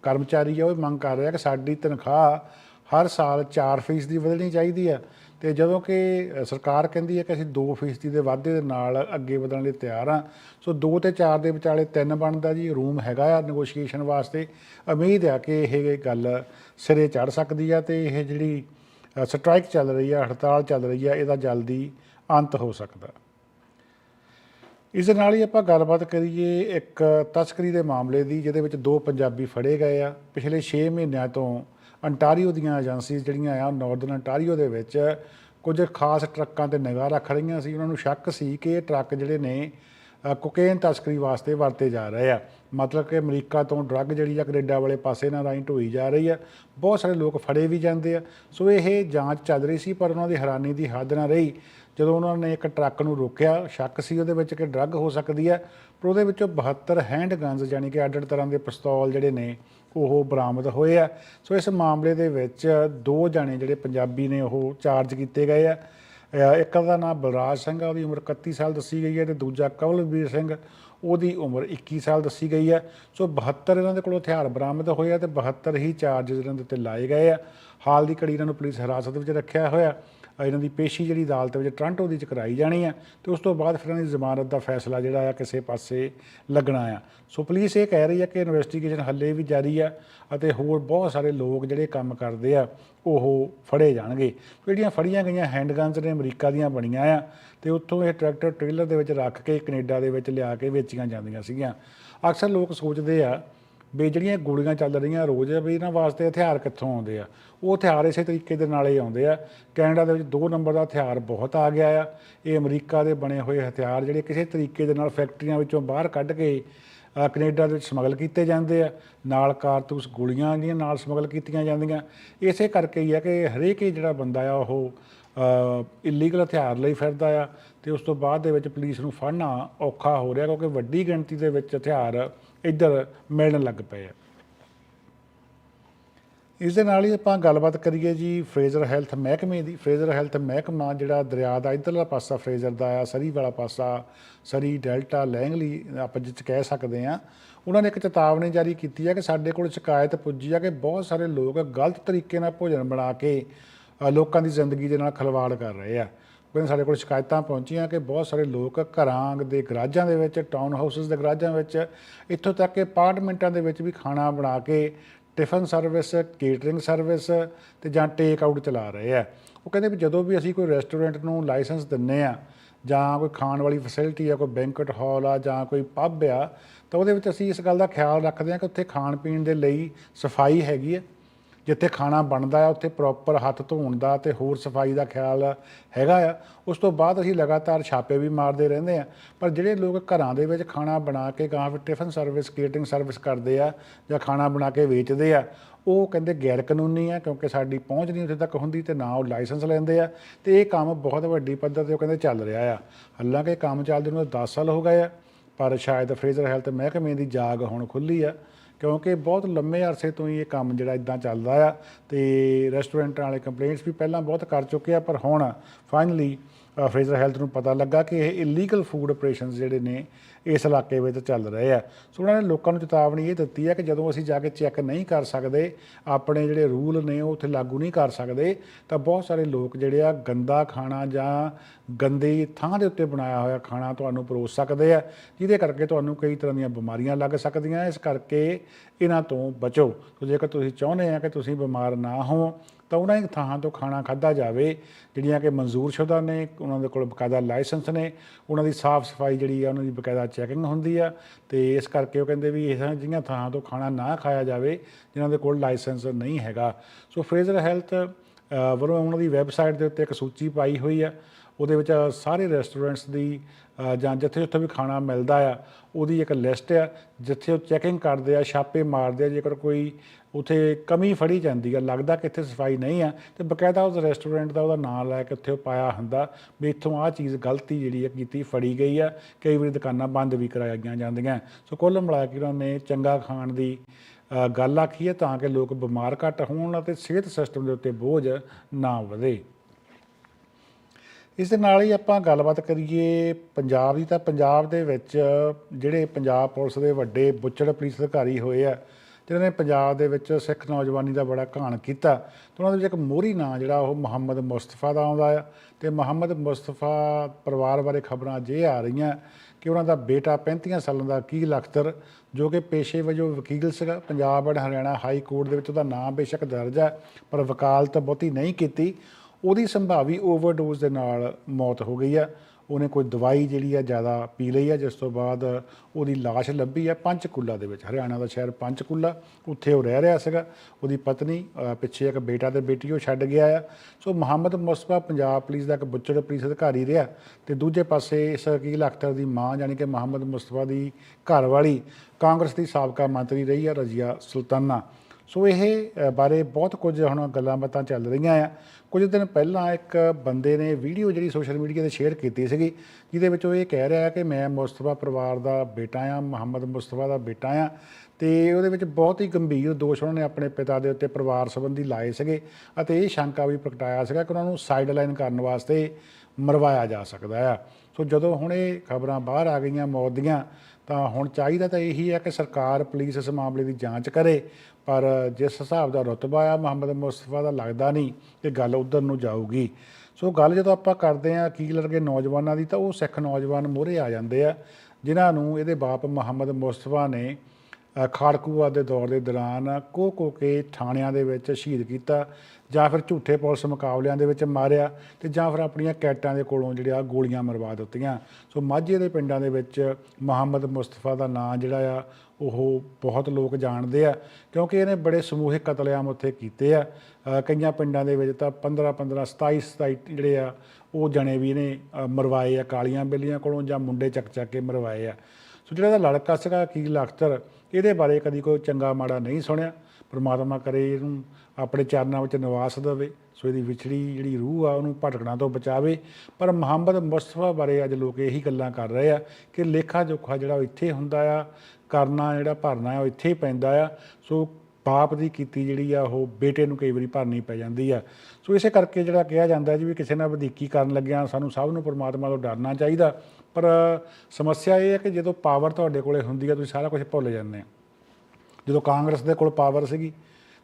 B: ਕਰਮਚਾਰੀ ਆ ਉਹ ਇਹ ਮੰਗ ਕਰ ਰਿਹਾ ਕਿ ਸਾਡੀ ਤਨਖਾਹ ਹਰ ਸਾਲ 4% ਦੀ ਵਧਣੀ ਚਾਹੀਦੀ ਆ। ਤੇ ਜਦੋਂ ਕਿ ਸਰਕਾਰ ਕਹਿੰਦੀ ਹੈ ਕਿ ਅਸੀਂ 2% ਦੇ ਵਾਧੇ ਦੇ ਨਾਲ ਅੱਗੇ ਵਧਣ ਲਈ ਤਿਆਰ ਆ। ਸੋ 2 ਤੇ 4 ਦੇ ਵਿਚਾਲੇ 3 ਬਣਦਾ ਜੀ ਰੂਮ ਹੈਗਾ ਆ ਨੈਗੋਸ਼ੀਏਸ਼ਨ ਵਾਸਤੇ। ਉਮੀਦ ਆ ਕਿ ਇਹ ਗੱਲ ਸਿਰੇ ਚੜ ਸਕਦੀ ਆ ਤੇ ਇਹ ਜਿਹੜੀ ਅ, ਸਟ੍ਰਾਈਕ ਚੱਲ ਰਹੀ ਆ ਹੜਤਾਲ ਚੱਲ ਰਹੀ ਆ ਇਹਦਾ ਜਲਦੀ ਅੰਤ ਹੋ ਸਕਦਾ। ਇਸ ਦੇ ਨਾਲ ਹੀ ਆਪਾਂ ਗੱਲਬਾਤ ਕਰੀਏ ਇੱਕ ਤਸਕਰੀ ਦੇ ਮਾਮਲੇ ਦੀ ਜਿਹਦੇ ਵਿੱਚ ਦੋ ਪੰਜਾਬੀ ਫੜੇ ਗਏ ਆ। ਪਿਛਲੇ 6 ਮਹੀਨਿਆਂ ਤੋਂ ਅੰਟਾਰੀਓ ਦੀਆਂ ਏਜੰਸੀਜ਼ ਜਿਹੜੀਆਂ ਆ ਨਾਰਦਰਨ ਅੰਟਾਰੀਓ ਦੇ ਵਿੱਚ ਕੁਝ ਖਾਸ ਟਰੱਕਾਂ ਤੇ ਨਿਗਾਹ ਰੱਖ ਰਹੀਆਂ ਸੀ। ਉਹਨਾਂ ਨੂੰ ਸ਼ੱਕ ਸੀ ਕਿ ਇਹ ਟਰੱਕ ਜਿਹੜੇ ਨੇ ਅ, ਕੋਕੇਨ ਤਸਕਰੀ ਵਾਸਤੇ ਵਰਤੇ ਜਾ ਰਹੇ ਆ। ਮਤਲਬ ਕਿ ਅਮਰੀਕਾ ਤੋਂ ਡਰੱਗ ਜਿਹੜੀ ਆ ਕੈਨੇਡਾ ਵਾਲੇ ਪਾਸੇ ਨਾਲ ਰਾਹੀਂ ਢੋਈ ਜਾ ਰਹੀ ਆ। ਬਹੁਤ ਸਾਰੇ ਲੋਕ ਫੜੇ ਵੀ ਜਾਂਦੇ ਆ। ਸੋ ਇਹ ਜਾਂਚ ਚੱਲ ਰਹੀ ਸੀ ਪਰ ਉਹਨਾਂ ਦੀ ਹੈਰਾਨੀ ਦੀ ਹੱਦ ਨਾ ਰਹੀ। ਜਦੋਂ ਉਹਨਾਂ ਨੇ ਇੱਕ ਟਰੱਕ ਨੂੰ ਰੋਕਿਆ, ਸ਼ੱਕ ਸੀ ਉਹਦੇ ਵਿੱਚ ਕਿ ਡਰੱਗ ਹੋ ਸਕਦੀ ਹੈ, ਪਰ ਉਹਦੇ ਵਿੱਚੋਂ 72 ਹੈਂਡ ਗਨਸ ਯਾਨੀ ਕਿ ਅੱਡ-ਅੱਡ ਤਰ੍ਹਾਂ ਦੇ ਪਿਸਤੌਲ ਜਿਹੜੇ ਨੇ, ਉਹ ਬਰਾਮਦ ਹੋਏ ਆ। ਸੋ ਇਸ ਮਾਮਲੇ ਦੇ ਵਿੱਚ ਦੋ ਜਣੇ ਜਿਹੜੇ ਪੰਜਾਬੀ ਨੇ ਉਹ ਚਾਰਜ ਕੀਤੇ ਗਏ ਆ। ਇੱਕ ਦਾ ਨਾਮ ਬਲਰਾਜ ਸਿੰਘ ਆ, ਉਹਦੀ ਉਮਰ 31 ਸਾਲ ਦੱਸੀ ਗਈ ਹੈ ਤੇ ਦੂਜਾ ਕਵਲਵੀਰ ਸਿੰਘ, ਉਹਦੀ ਉਮਰ 21 ਸਾਲ ਦੱਸੀ ਗਈ ਹੈ। ਸੋ 72 ਇਹਨਾਂ ਦੇ ਕੋਲੋਂ ਹਥਿਆਰ ਬਰਾਮਦ ਹੋਏ ਆ ਤੇ 72 ਹੀ ਚਾਰजेस ਇਹਨਾਂ ਦੇ ਉੱਤੇ ਲਾਏ ਗਏ ਆ। ਹਾਲ ਦੀ ਘੜੀ ਇਹਨਾਂ ਨੂੰ ਪੁਲਿਸ ਹਿਰਾਸਤ ਵਿੱਚ ਰੱਖਿਆ ਹੋਇਆ। ਇਹਨਾਂ ਦੀ ਪੇਸ਼ੀ ਜਿਹੜੀ ਅਦਾਲਤ ਵਿੱਚ ਟ੍ਰਾਂਟੋ ਦੀ ਚ ਕਰਾਈ ਜਾਣੀ ਆ ਤੇ ਉਸ ਤੋਂ ਬਾਅਦ ਫਿਰ ਇਹਨਾਂ ਦੀ ਜ਼ਮਾਨਤ ਦਾ ਫੈਸਲਾ ਜਿਹੜਾ ਆ ਕਿਸੇ ਪਾਸੇ ਲੱਗਣਾ ਆ। ਸੋ ਪੁਲਿਸ ਇਹ ਕਹਿ ਰਹੀ ਆ ਕਿ ਇਨਵੈਸਟੀਗੇਸ਼ਨ ਹੱਲੇ ਵੀ ਜਾਰੀ ਆ ਅਤੇ ਹੋਰ ਬਹੁਤ ਸਾਰੇ ਲੋਕ ਜਿਹੜੇ ਕੰਮ ਕਰਦੇ ਆ, ਉਹ ਫੜੇ ਜਾਣਗੇ। ਜਿਹੜੀਆਂ ਫੜੀਆਂ ਗਈਆਂ ਹੈਂਡਗਨਸ ਨੇ ਅਮਰੀਕਾ ਦੀਆਂ ਬਣੀਆਂ ਆ ਤੇ ਉੱਥੋਂ ਇਹ ਟਰੈਕਟਰ ਟ੍ਰੇਲਰ ਦੇ ਵਿੱਚ ਰੱਖ ਕੇ ਕੈਨੇਡਾ ਦੇ ਵਿੱਚ ਲਿਆ ਕੇ ਵੇਚੀਆਂ ਜਾਂਦੀਆਂ ਸੀਗੀਆਂ। ਅਕਸਰ ਲੋਕ ਸੋਚਦੇ ਆ ਵੀ ਜਿਹੜੀਆਂ ਗੋਲੀਆਂ ਚੱਲ ਰਹੀਆਂ ਰੋਜ਼ ਵੀ ਇਹਨਾਂ ਵਾਸਤੇ ਹਥਿਆਰ ਕਿੱਥੋਂ ਆਉਂਦੇ ਆ? ਉਹ ਹਥਿਆਰ ਇਸੇ ਤਰੀਕੇ ਦੇ ਨਾਲ ਹੀ ਆਉਂਦੇ ਆ। ਕੈਨੇਡਾ ਦੇ ਵਿੱਚ ਦੋ ਨੰਬਰ ਦਾ ਹਥਿਆਰ ਬਹੁਤ ਆ ਗਿਆ ਆ। ਇਹ ਅਮਰੀਕਾ ਦੇ ਬਣੇ ਹੋਏ ਹਥਿਆਰ ਜਿਹੜੇ ਕਿਸੇ ਤਰੀਕੇ ਦੇ ਨਾਲ ਫੈਕਟਰੀਆਂ ਵਿੱਚੋਂ ਬਾਹਰ ਕੱਢ ਕੇ ਅ, ਕੈਨੇਡਾ ਦੇ ਵਿੱਚ ਸਮਗਲ ਕੀਤੇ ਜਾਂਦੇ ਆ। ਨਾਲ ਕਾਰਤੂਸ ਗੋਲੀਆਂ ਜਿਹੜੀਆਂ ਨਾਲ ਸਮਗਲ ਕੀਤੀਆਂ ਜਾਂਦੀਆਂ। ਇਸੇ ਕਰਕੇ ਹੀ ਆ ਕਿ ਹਰੇਕ ਹੀ ਜਿਹੜਾ ਬੰਦਾ ਆ ਉਹ ਇਲੀਗਲ ਹਥਿਆਰ ਲਈ ਫਿਰਦਾ ਆ। ਤੇ ਉਸ ਤੋਂ ਬਾਅਦ ਦੇ ਵਿੱਚ ਪੁਲਿਸ ਨੂੰ ਫੜਨਾ ਔਖਾ ਹੋ ਰਿਹਾ ਕਿਉਂਕਿ ਵੱਡੀ ਗਿਣਤੀ ਦੇ ਵਿੱਚ ਹਥਿਆਰ ਇੱਧਰ ਮਿਲਣ ਲੱਗ ਪਏ ਆ। ਇਸ ਦੇ ਨਾਲ ਹੀ ਆਪਾਂ ਗੱਲਬਾਤ ਕਰੀਏ ਜੀ ਫਰੇਜ਼ਰ ਹੈਲਥ ਮਹਿਕਮੇ ਦੀ। ਫਰੇਜ਼ਰ ਹੈਲਥ ਮਹਿਕਮਾ ਜਿਹੜਾ ਦਰਿਆ ਦਾ ਇੱਧਰਲਾ ਪਾਸਾ ਫਰੇਜ਼ਰ ਦਾ ਆ, ਸਰੀ ਵਾਲਾ ਪਾਸਾ, ਸਰੀ ਡੈਲਟਾ, ਲੈਂਗਲੀ ਆਪਾਂ ਜਿੱਚ ਕਹਿ ਸਕਦੇ ਆ। ਉਹਨਾਂ ਨੇ ਇੱਕ ਚੇਤਾਵਨੀ ਜਾਰੀ ਕੀਤੀ ਹੈ ਕਿ ਸਾਡੇ ਕੋਲ ਸ਼ਿਕਾਇਤ ਪੁੱਜੀ ਆ ਕਿ ਬਹੁਤ ਸਾਰੇ ਲੋਕ ਗਲਤ ਤਰੀਕੇ ਨਾਲ ਭੋਜਨ ਬਣਾ ਕੇ ਲੋਕਾਂ ਦੀ ਜ਼ਿੰਦਗੀ ਦੇ ਨਾਲ ਖਲਵਾੜ ਕਰ ਰਹੇ ਆ। ਕਹਿੰਦੇ ਸਾਡੇ ਕੋਲ ਸ਼ਿਕਾਇਤਾਂ ਪਹੁੰਚੀਆਂ ਕਿ ਬਹੁਤ ਸਾਰੇ ਲੋਕ ਘਰਾਂ ਦੇ ਗਰਾਜਾਂ ਦੇ ਵਿੱਚ ਟਾਊਨ ਹਾਊਸਸ ਦੇ ਗਰਾਜਾਂ ਵਿੱਚ, ਇੱਥੋਂ ਤੱਕ ਕਿ ਅਪਾਰਟਮੈਂਟਾਂ ਦੇ ਵਿੱਚ ਵੀ ਖਾਣਾ ਬਣਾ ਕੇ ਟਿਫਨ ਸਰਵਿਸ ਕੇਟਰਿੰਗ ਸਰਵਿਸ ਤੇ ਜਾਂ ਟੇਕ ਆਊਟ ਚਲਾ ਰਹੇ ਆ। ਉਹ ਕਹਿੰਦੇ ਵੀ ਜਦੋਂ ਵੀ ਅਸੀਂ ਕੋਈ ਰੈਸਟੋਰੈਂਟ ਨੂੰ ਲਾਇਸੈਂਸ ਦਿੰਨੇ ਆ, ਜਾਂ ਕੋਈ ਖਾਣ ਵਾਲੀ ਫੈਸਿਲਿਟੀ ਆ, ਕੋਈ ਬੈਂਕਟ ਹਾਲ ਆ, ਜਾਂ ਕੋਈ ਪੱਬ ਆ, ਤਾਂ ਉਹਦੇ ਵਿੱਚ ਅਸੀਂ ਇਸ ਗੱਲ ਦਾ ਖਿਆਲ ਰੱਖਦੇ ਆ ਕਿ ਉੱਥੇ ਖਾਣ ਪੀਣ ਦੇ ਲਈ ਸਫ਼ਾਈ ਹੈਗੀ ਆ। ਜਿੱਥੇ ਖਾਣਾ ਬਣਦਾ ਆ, ਉੱਥੇ ਪ੍ਰੋਪਰ ਹੱਥ ਧੋਣ ਦਾ ਤੇ ਹੋਰ ਸਫ਼ਾਈ ਦਾ ਖਿਆਲ ਹੈਗਾ ਆ। ਉਸ ਤੋਂ ਬਾਅਦ ਅਸੀਂ ਲਗਾਤਾਰ ਛਾਪੇ ਵੀ ਮਾਰਦੇ ਰਹਿੰਦੇ ਆ। ਪਰ ਜਿਹੜੇ ਲੋਕ ਘਰਾਂ ਦੇ ਵਿੱਚ ਖਾਣਾ ਬਣਾ ਕੇ ਗਾਂ ਫਿਰ ਟਿਫਨ ਸਰਵਿਸ ਕੇਟਰਿੰਗ ਸਰਵਿਸ ਕਰਦੇ ਆ ਜਾਂ ਖਾਣਾ ਬਣਾ ਕੇ ਵੇਚਦੇ ਆ, ਉਹ ਕਹਿੰਦੇ ਗੈਰ ਕਾਨੂੰਨੀ ਆ ਕਿਉਂਕਿ ਸਾਡੀ ਪਹੁੰਚ ਨਹੀਂ ਉੱਥੇ ਤੱਕ ਹੁੰਦੀ ਤੇ ਨਾ ਉਹ ਲਾਇਸੈਂਸ ਲੈਂਦੇ ਆ। ਤੇ ਇਹ ਕੰਮ ਬਹੁਤ ਵੱਡੀ ਪੱਧਰ ਤੇ ਉਹ ਕਹਿੰਦੇ ਚੱਲ ਰਿਹਾ ਆ। ਹਾਲਾਂਕਿ ਕੰਮ ਚੱਲਦੇ ਨੂੰ 10 ਸਾਲ ਹੋ ਗਏ ਆ, ਪਰ ਸ਼ਾਇਦ ਫਰੇਜ਼ਰ ਹੈਲਥ ਮਹਿਕਮੇ ਦੀ ਜਾਗ ਹੁਣ ਖੁੱਲੀ ਆ। ਕਿਉਂਕਿ ਬਹੁਤ ਲੰਮੇ ਅਰਸੇ ਤੋਂ ਹੀ ਇਹ ਕੰਮ ਜਿਹੜਾ ਇਦਾਂ ਚੱਲਦਾ ਆ ਤੇ ਰੈਸਟੋਰੈਂਟਾਂ ਵਾਲੇ ਕੰਪਲੇਂਟਸ ਵੀ ਪਹਿਲਾਂ ਬਹੁਤ ਕਰ ਚੁੱਕੇ ਆ, ਪਰ ਹੁਣ ਫਾਈਨਲੀ ਫਰੇਜ਼ਰ ਹੈਲਥ ਨੂੰ ਪਤਾ ਲੱਗਾ ਕਿ ਇਹ ਇਲੀਗਲ ਫੂਡ ਆਪਰੇਸ਼ਨਸ ਜਿਹੜੇ ਨੇ ਇਸ ਇਲਾਕੇ ਵਿੱਚ ਚੱਲ ਰਹੇ ਆ। ਸੋ ਉਹਨਾਂ ਨੇ ਲੋਕਾਂ ਨੂੰ ਚੇਤਾਵਨੀ ਇਹ ਦਿੱਤੀ ਹੈ ਕਿ ਜਦੋਂ ਅਸੀਂ ਜਾ ਕੇ ਚੈੱਕ ਨਹੀਂ ਕਰ ਸਕਦੇ, ਆਪਣੇ ਜਿਹੜੇ ਰੂਲ ਨੇ ਉਹ ਉੱਥੇ ਲਾਗੂ ਨਹੀਂ ਕਰ ਸਕਦੇ, ਤਾਂ ਬਹੁਤ ਸਾਰੇ ਲੋਕ ਜਿਹੜੇ ਆ ਗੰਦਾ ਖਾਣਾ ਜਾਂ ਗੰਦੀ ਥਾਂ ਦੇ ਉੱਤੇ ਬਣਾਇਆ ਹੋਇਆ ਖਾਣਾ ਤੁਹਾਨੂੰ ਪਰੋਸ ਸਕਦੇ ਆ, ਜਿਹਦੇ ਕਰਕੇ ਤੁਹਾਨੂੰ ਕਈ ਤਰ੍ਹਾਂ ਦੀਆਂ ਬਿਮਾਰੀਆਂ ਲੱਗ ਸਕਦੀਆਂ। ਇਸ ਕਰਕੇ ਇਹਨਾਂ ਤੋਂ ਬਚੋ। ਸੋ ਜੇਕਰ ਤੁਸੀਂ ਚਾਹੁੰਦੇ ਆ ਕਿ ਤੁਸੀਂ ਬਿਮਾਰ ਨਾ ਹੋ ਤਾਂ ਉਹਨਾਂ ਹੀ ਥਾਂ ਤੋਂ ਖਾਣਾ ਖਾਦਾ ਜਾਵੇ, ਜਿਹੜੀਆਂ ਕਿ ਮਨਜ਼ੂਰ ਮਨਜ਼ੂਰਸ਼ੁਦਾ ਨੇ, ਉਹਨਾਂ ਦੇ ਕੋਲ ਬਕਾਇਦਾ ਲਾਇਸੈਂਸ ਨੇ, ਉਹਨਾਂ ਦੀ ਸਾਫ਼ ਸਫ਼ਾਈ ਜਿਹੜੀ ਆ, ਉਹਨਾਂ ਦੀ ਬਕਾਇਦਾ ਚੈਕਿੰਗ ਹੁੰਦੀ ਆ, ਤੇ ਇਸ ਕਰਕੇ ਉਹ ਕਹਿੰਦੇ ਵੀ ਇਹ ਜਿਹੀਆਂ ਥਾਂ ਤੋਂ ਖਾਣਾ ਨਾ ਖਾਇਆ ਜਾਵੇ, ਜਿਨ੍ਹਾਂ ਦੇ ਕੋਲ ਲਾਇਸੈਂਸ ਨਹੀਂ ਹੈਗਾ। ਸੋ ਫਰੇਜ਼ਰ ਹੈਲਥ ਵੱਲੋਂ ਉਹਨਾਂ ਦੀ ਵੈਬਸਾਈਟ ਦੇ ਉੱਤੇ ਇੱਕ ਸੂਚੀ ਪਾਈ ਹੋਈ ਆ ਉਹਦੇ ਵਿੱਚ ਸਾਰੇ ਰੈਸਟੋਰੈਂਟਸ ਦੀ ਜਾਂ ਜਿੱਥੇ ਜਿੱਥੇ ਵੀ ਖਾਣਾ ਮਿਲਦਾ ਆ, ਉਹਦੀ ਇੱਕ ਲਿਸਟ ਆ, ਜਿੱਥੇ ਉਹ ਚੈਕਿੰਗ ਕਰਦੇ ਆ, ਛਾਪੇ ਮਾਰਦੇ ਆ, ਜੇਕਰ ਕੋਈ ਉਥੇ ਕਮੀ ਫੜੀ ਜਾਂਦੀ ਆ, ਲੱਗਦਾ ਕਿ ਇੱਥੇ ਸਫ਼ਾਈ ਨਹੀਂ ਆ, ਤੇ ਬਕਾਇਦਾ ਉਸ ਰੈਸਟੋਰੈਂਟ ਦਾ ਉਹਦਾ ਨਾਮ ਲੈ ਕੇ ਉੱਥੇ ਉਹ ਪਾਇਆ ਹੁੰਦਾ ਵੀ ਇੱਥੋਂ ਆਹ ਚੀਜ਼ ਗਲਤੀ ਜਿਹੜੀ ਆ ਕੀਤੀ, ਫੜੀ ਗਈ ਆ, ਕਈ ਵਾਰੀ ਦੁਕਾਨਾਂ ਬੰਦ ਵੀ ਕਰਾਈਆਂ ਜਾਂਦੀਆਂ। ਸੋ ਕੁੱਲ ਮਿਲਾ ਕੇ ਉਹਨਾਂ ਨੇ ਚੰਗਾ ਖਾਣ ਦੀ ਗੱਲ ਆਖੀ ਹੈ ਤਾਂ ਕਿ ਲੋਕ ਬਿਮਾਰ ਘੱਟ ਹੋਣ ਅਤੇ ਸਿਹਤ ਸਿਸਟਮ ਦੇ ਉੱਤੇ ਬੋਝ ਨਾ ਵਧੇ। ਇਸ ਦੇ ਨਾਲ ਹੀ ਆਪਾਂ ਗੱਲਬਾਤ ਕਰੀਏ ਪੰਜਾਬ ਦੀ, ਤਾਂ ਪੰਜਾਬ ਦੇ ਵਿੱਚ ਜਿਹੜੇ ਪੰਜਾਬ ਪੁਲਿਸ ਦੇ ਵੱਡੇ ਬੁੱਚੜ ਪੁਲਿਸ ਅਧਿਕਾਰੀ ਹੋਏ ਆ ਜਿਨ੍ਹਾਂ ਨੇ ਪੰਜਾਬ ਦੇ ਵਿੱਚ ਸਿੱਖ ਨੌਜਵਾਨੀ ਦਾ ਬੜਾ ਘਾਣ ਕੀਤਾ ਤੇ ਉਹਨਾਂ ਦੇ ਵਿੱਚ ਇੱਕ ਮੋਹਰੀ ਨਾਂ ਜਿਹੜਾ ਉਹ ਮੁਹੰਮਦ ਮੁਸਤਫਾ ਦਾ ਆਉਂਦਾ ਆ। ਤੇ ਮੁਹੰਮਦ ਮੁਸਤਫਾ ਪਰਿਵਾਰ ਬਾਰੇ ਖਬਰਾਂ ਅੱਜ ਇਹ ਆ ਰਹੀਆਂ ਕਿ ਉਹਨਾਂ ਦਾ ਬੇਟਾ 35 ਸਾਲਾਂ ਦਾ ਕੀਲ ਅਖਤਰ, ਜੋ ਕਿ ਪੇਸ਼ੇ ਵਜੋਂ ਵਕੀਲ ਸੀਗਾ, Punjab and Haryana high court ਦੇ ਵਿੱਚ ਉਹਦਾ ਨਾਮ ਬੇਸ਼ੱਕ ਦਰਜ ਹੈ ਪਰ ਵਕਾਲਤ ਬਹੁਤੀ ਨਹੀਂ ਕੀਤੀ। ਉਹਦੀ ਸੰਭਾਵੀ ਓਵਰਡੋਜ਼ ਦੇ ਨਾਲ ਮੌਤ ਹੋ ਗਈ ਆ। ਉਹਨੇ ਕੋਈ ਦਵਾਈ ਜਿਹੜੀ ਆ ਜ਼ਿਆਦਾ ਪੀ ਲਈ ਆ, ਜਿਸ ਤੋਂ ਬਾਅਦ ਉਹਦੀ ਲਾਸ਼ ਲੱਭੀ ਆ ਪੰਚਕੂਲਾ ਦੇ ਵਿੱਚ। ਹਰਿਆਣਾ ਦਾ ਸ਼ਹਿਰ ਪੰਚਕੂਲਾ, ਉੱਥੇ ਉਹ ਰਹਿ ਰਿਹਾ ਸੀਗਾ। ਉਹਦੀ ਪਤਨੀ ਪਿੱਛੇ ਇੱਕ ਬੇਟਾ ਤੇ ਬੇਟੀ ਉਹ ਛੱਡ ਗਿਆ ਆ। ਸੋ ਮੁਹੰਮਦ ਮੁਸਤਫਾ ਪੰਜਾਬ ਪੁਲਿਸ ਦਾ ਇੱਕ ਬੁੱਚੜ ਪੁਲਿਸ ਅਧਿਕਾਰੀ ਰਿਹਾ ਤੇ ਦੂਜੇ ਪਾਸੇ ਇਸ ਵਕੀਲ ਅਖਤਰ ਦੀ ਮਾਂ ਯਾਨੀ ਕਿ ਮੁਹੰਮਦ ਮੁਸਤਫਾ ਦੀ ਘਰ ਵਾਲੀ ਕਾਂਗਰਸ ਦੀ ਸਾਬਕਾ ਮੰਤਰੀ ਰਹੀ ਆ ਰਜ਼ੀਆ ਸੁਲਤਾਨਾ। ਸੋ ਇਹ ਬਾਰੇ ਬਹੁਤ ਕੁਝ ਹੁਣ ਗੱਲਾਂ ਬਾਤਾਂ ਚੱਲ ਰਹੀਆਂ ਆ। ਕੁਝ ਦਿਨ ਪਹਿਲਾਂ ਇੱਕ ਬੰਦੇ ਨੇ ਵੀਡੀਓ ਜਿਹੜੀ ਸੋਸ਼ਲ ਮੀਡੀਆ ਤੇ ਸ਼ੇਅਰ ਕੀਤੀ ਸੀਗੀ, ਜਿਹਦੇ ਵਿੱਚ ਉਹ ਇਹ ਕਹਿ ਰਿਹਾ ਕਿ ਮੈਂ ਮੁਸਤਫਾ ਪਰਿਵਾਰ ਦਾ ਬੇਟਾ ਆ, ਮੁਹੰਮਦ ਮੁਸਤਫਾ ਦਾ ਬੇਟਾ ਆ ਤੇ ਉਹਦੇ ਵਿੱਚ ਬਹੁਤ ਹੀ ਗੰਭੀਰ ਦੋਸ਼ ਉਹਨਾਂ ਨੇ ਆਪਣੇ ਪਿਤਾ ਦੇ ਉੱਤੇ ਪਰਿਵਾਰ ਸੰਬੰਧੀ ਲਾਏ ਸੀਗੇ ਅਤੇ ਇਹ ਸ਼ੰਕਾ ਵੀ ਪ੍ਰਗਟਾਇਆ ਸੀਗਾ ਕਿ ਉਹਨਾਂ ਨੂੰ ਸਾਈਡਲਾਈਨ ਕਰਨ ਵਾਸਤੇ ਮਰਵਾਇਆ ਜਾ ਸਕਦਾ ਆ। ਸੋ ਜਦੋਂ ਹੁਣ ਇਹ ਖਬਰਾਂ ਬਾਹਰ ਆ ਗਈਆਂ ਮੌਤ ਦੀਆਂ, ਤਾਂ ਹੁਣ ਚਾਹੀਦਾ ਤਾਂ ਇਹੀ ਹੈ ਕਿ ਸਰਕਾਰ ਪੁਲਿਸ ਇਸ ਮਾਮਲੇ ਦੀ ਜਾਂਚ ਕਰੇ ਪਰ ਜਿਸ ਹਿਸਾਬ ਦਾ ਰੁਤਬਾ ਆ, ਮੁਹੰਮਦ ਮੁਸਤਫਾ ਦਾ ਲੱਗਦਾ ਨਹੀਂ ਕਿ ਗੱਲ ਉਧਰ ਨੂੰ ਜਾਊਗੀ। ਸੋ ਗੱਲ ਜਦੋਂ ਆਪਾਂ ਕਰਦੇ ਆ ਕੀ ਲੜਕੇ ਨੌਜਵਾਨਾਂ ਦੀ, ਤਾਂ ਉਹ ਸਿੱਖ ਨੌਜਵਾਨ ਮੋਹਰੇ ਆ ਜਾਂਦੇ ਆ, ਜਿਨ੍ਹਾਂ ਨੂੰ ਇਹਦੇ ਬਾਪ ਮੁਹੰਮਦ ਮੁਸਤਫਾ ਨੇ ਖਾੜਕੂਆ ਦੇ ਦੌਰ ਦੇ ਦੌਰਾਨ ਕੋ ਕੋ ਕੇ ਥਾਣਿਆਂ ਦੇ ਵਿੱਚ ਸ਼ਹੀਦ ਕੀਤਾ ਜਾਂ ਫਿਰ ਝੂਠੇ ਪੁਲਿਸ ਮੁਕਾਬਲਿਆਂ ਦੇ ਵਿੱਚ ਮਾਰਿਆ ਤੇ ਜਾਂ ਫਿਰ ਆਪਣੀਆਂ ਕੈਟਾਂ ਦੇ ਕੋਲੋਂ ਜਿਹੜੀਆਂ ਗੋਲੀਆਂ ਮਰਵਾ ਦਿੱਤੀਆਂ। ਸੋ ਮਾਝੇ ਦੇ ਪਿੰਡਾਂ ਦੇ ਵਿੱਚ ਮੁਹੰਮਦ ਮੁਸਤਫਾ ਦਾ ਨਾਂ ਜਿਹੜਾ ਆ, ਉਹ ਬਹੁਤ ਲੋਕ ਜਾਣਦੇ ਆ ਕਿਉਂਕਿ ਇਹਨੇ ਬੜੇ ਸਮੂਹਿਕ ਕਤਲੇਆਮ ਉੱਥੇ ਕੀਤੇ ਆ। ਕਈਆਂ ਪਿੰਡਾਂ ਦੇ ਵਿੱਚ ਤਾਂ 15 15 27 27 ਜਿਹੜੇ ਆ, ਉਹ ਜਣੇ ਵੀ ਇਹਨੇ ਮਰਵਾਏ ਆ ਕਾਲੀਆਂ ਬੇਲੀਆਂ ਕੋਲੋਂ ਜਾਂ ਮੁੰਡੇ ਚੱਕ ਚੱਕ ਕੇ ਮਰਵਾਏ ਆ। ਸੋ ਜਿਹੜਾ ਇਹਦਾ ਲੜਕਾ ਸੀਗਾ ਕੀ ਲਖਤਰ ਇਹਦੇ ਬਾਰੇ ਕਦੀ ਕੋਈ ਚੰਗਾ ਮਾੜਾ ਨਹੀਂ ਸੁਣਿਆ। ਪਰਮਾਤਮਾ ਕਰੇ ਇਹਨੂੰ ਆਪਣੇ ਚਰਨਾਂ ਵਿੱਚ ਨਿਵਾਸ ਦੇਵੇ। ਸੋ ਇਹਦੀ ਵਿਛੜੀ ਜਿਹੜੀ ਰੂਹ ਆ, ਉਹਨੂੰ ਭਟਕਣਾ ਤੋਂ ਬਚਾਵੇ। ਪਰ ਮੁਹੰਮਦ ਮੁਸਤਫਾ ਬਾਰੇ ਅੱਜ ਲੋਕ ਇਹੀ ਗੱਲਾਂ ਕਰ ਰਹੇ ਆ ਕਿ ਲੇਖਾ ਜੋਖਾ ਜਿਹੜਾ ਉਹ ਇੱਥੇ ਹੁੰਦਾ ਆ, ਕਰਨਾ ਜਿਹੜਾ ਭਰਨਾ ਆ, ਉਹ ਇੱਥੇ ਹੀ ਪੈਂਦਾ ਆ। ਸੋ ਬਾਪ ਦੀ ਕੀਤੀ ਜਿਹੜੀ ਆ, ਉਹ ਬੇਟੇ ਨੂੰ ਕਈ ਵਾਰੀ ਭਰਨੀ ਪੈ ਜਾਂਦੀ ਆ। ਸੋ ਇਸੇ ਕਰਕੇ ਜਿਹੜਾ ਕਿਹਾ ਜਾਂਦਾ ਜੀ ਵੀ ਕਿਸੇ ਨਾਲ ਵਧੀਕੀ ਕਰਨ ਲੱਗਿਆ, ਸਾਨੂੰ ਸਭ ਨੂੰ ਪਰਮਾਤਮਾ ਤੋਂ ਡਰਨਾ ਚਾਹੀਦਾ। ਪਰ ਸਮੱਸਿਆ ਇਹ ਹੈ ਕਿ ਜਦੋਂ ਪਾਵਰ ਤੁਹਾਡੇ ਕੋਲੇ ਹੁੰਦੀ ਆ, ਤੁਸੀਂ ਸਾਰਾ ਕੁਝ ਭੁੱਲ ਜਾਂਦੇ ਆ। ਜਦੋਂ ਕਾਂਗਰਸ ਦੇ ਕੋਲ ਪਾਵਰ ਸੀਗੀ,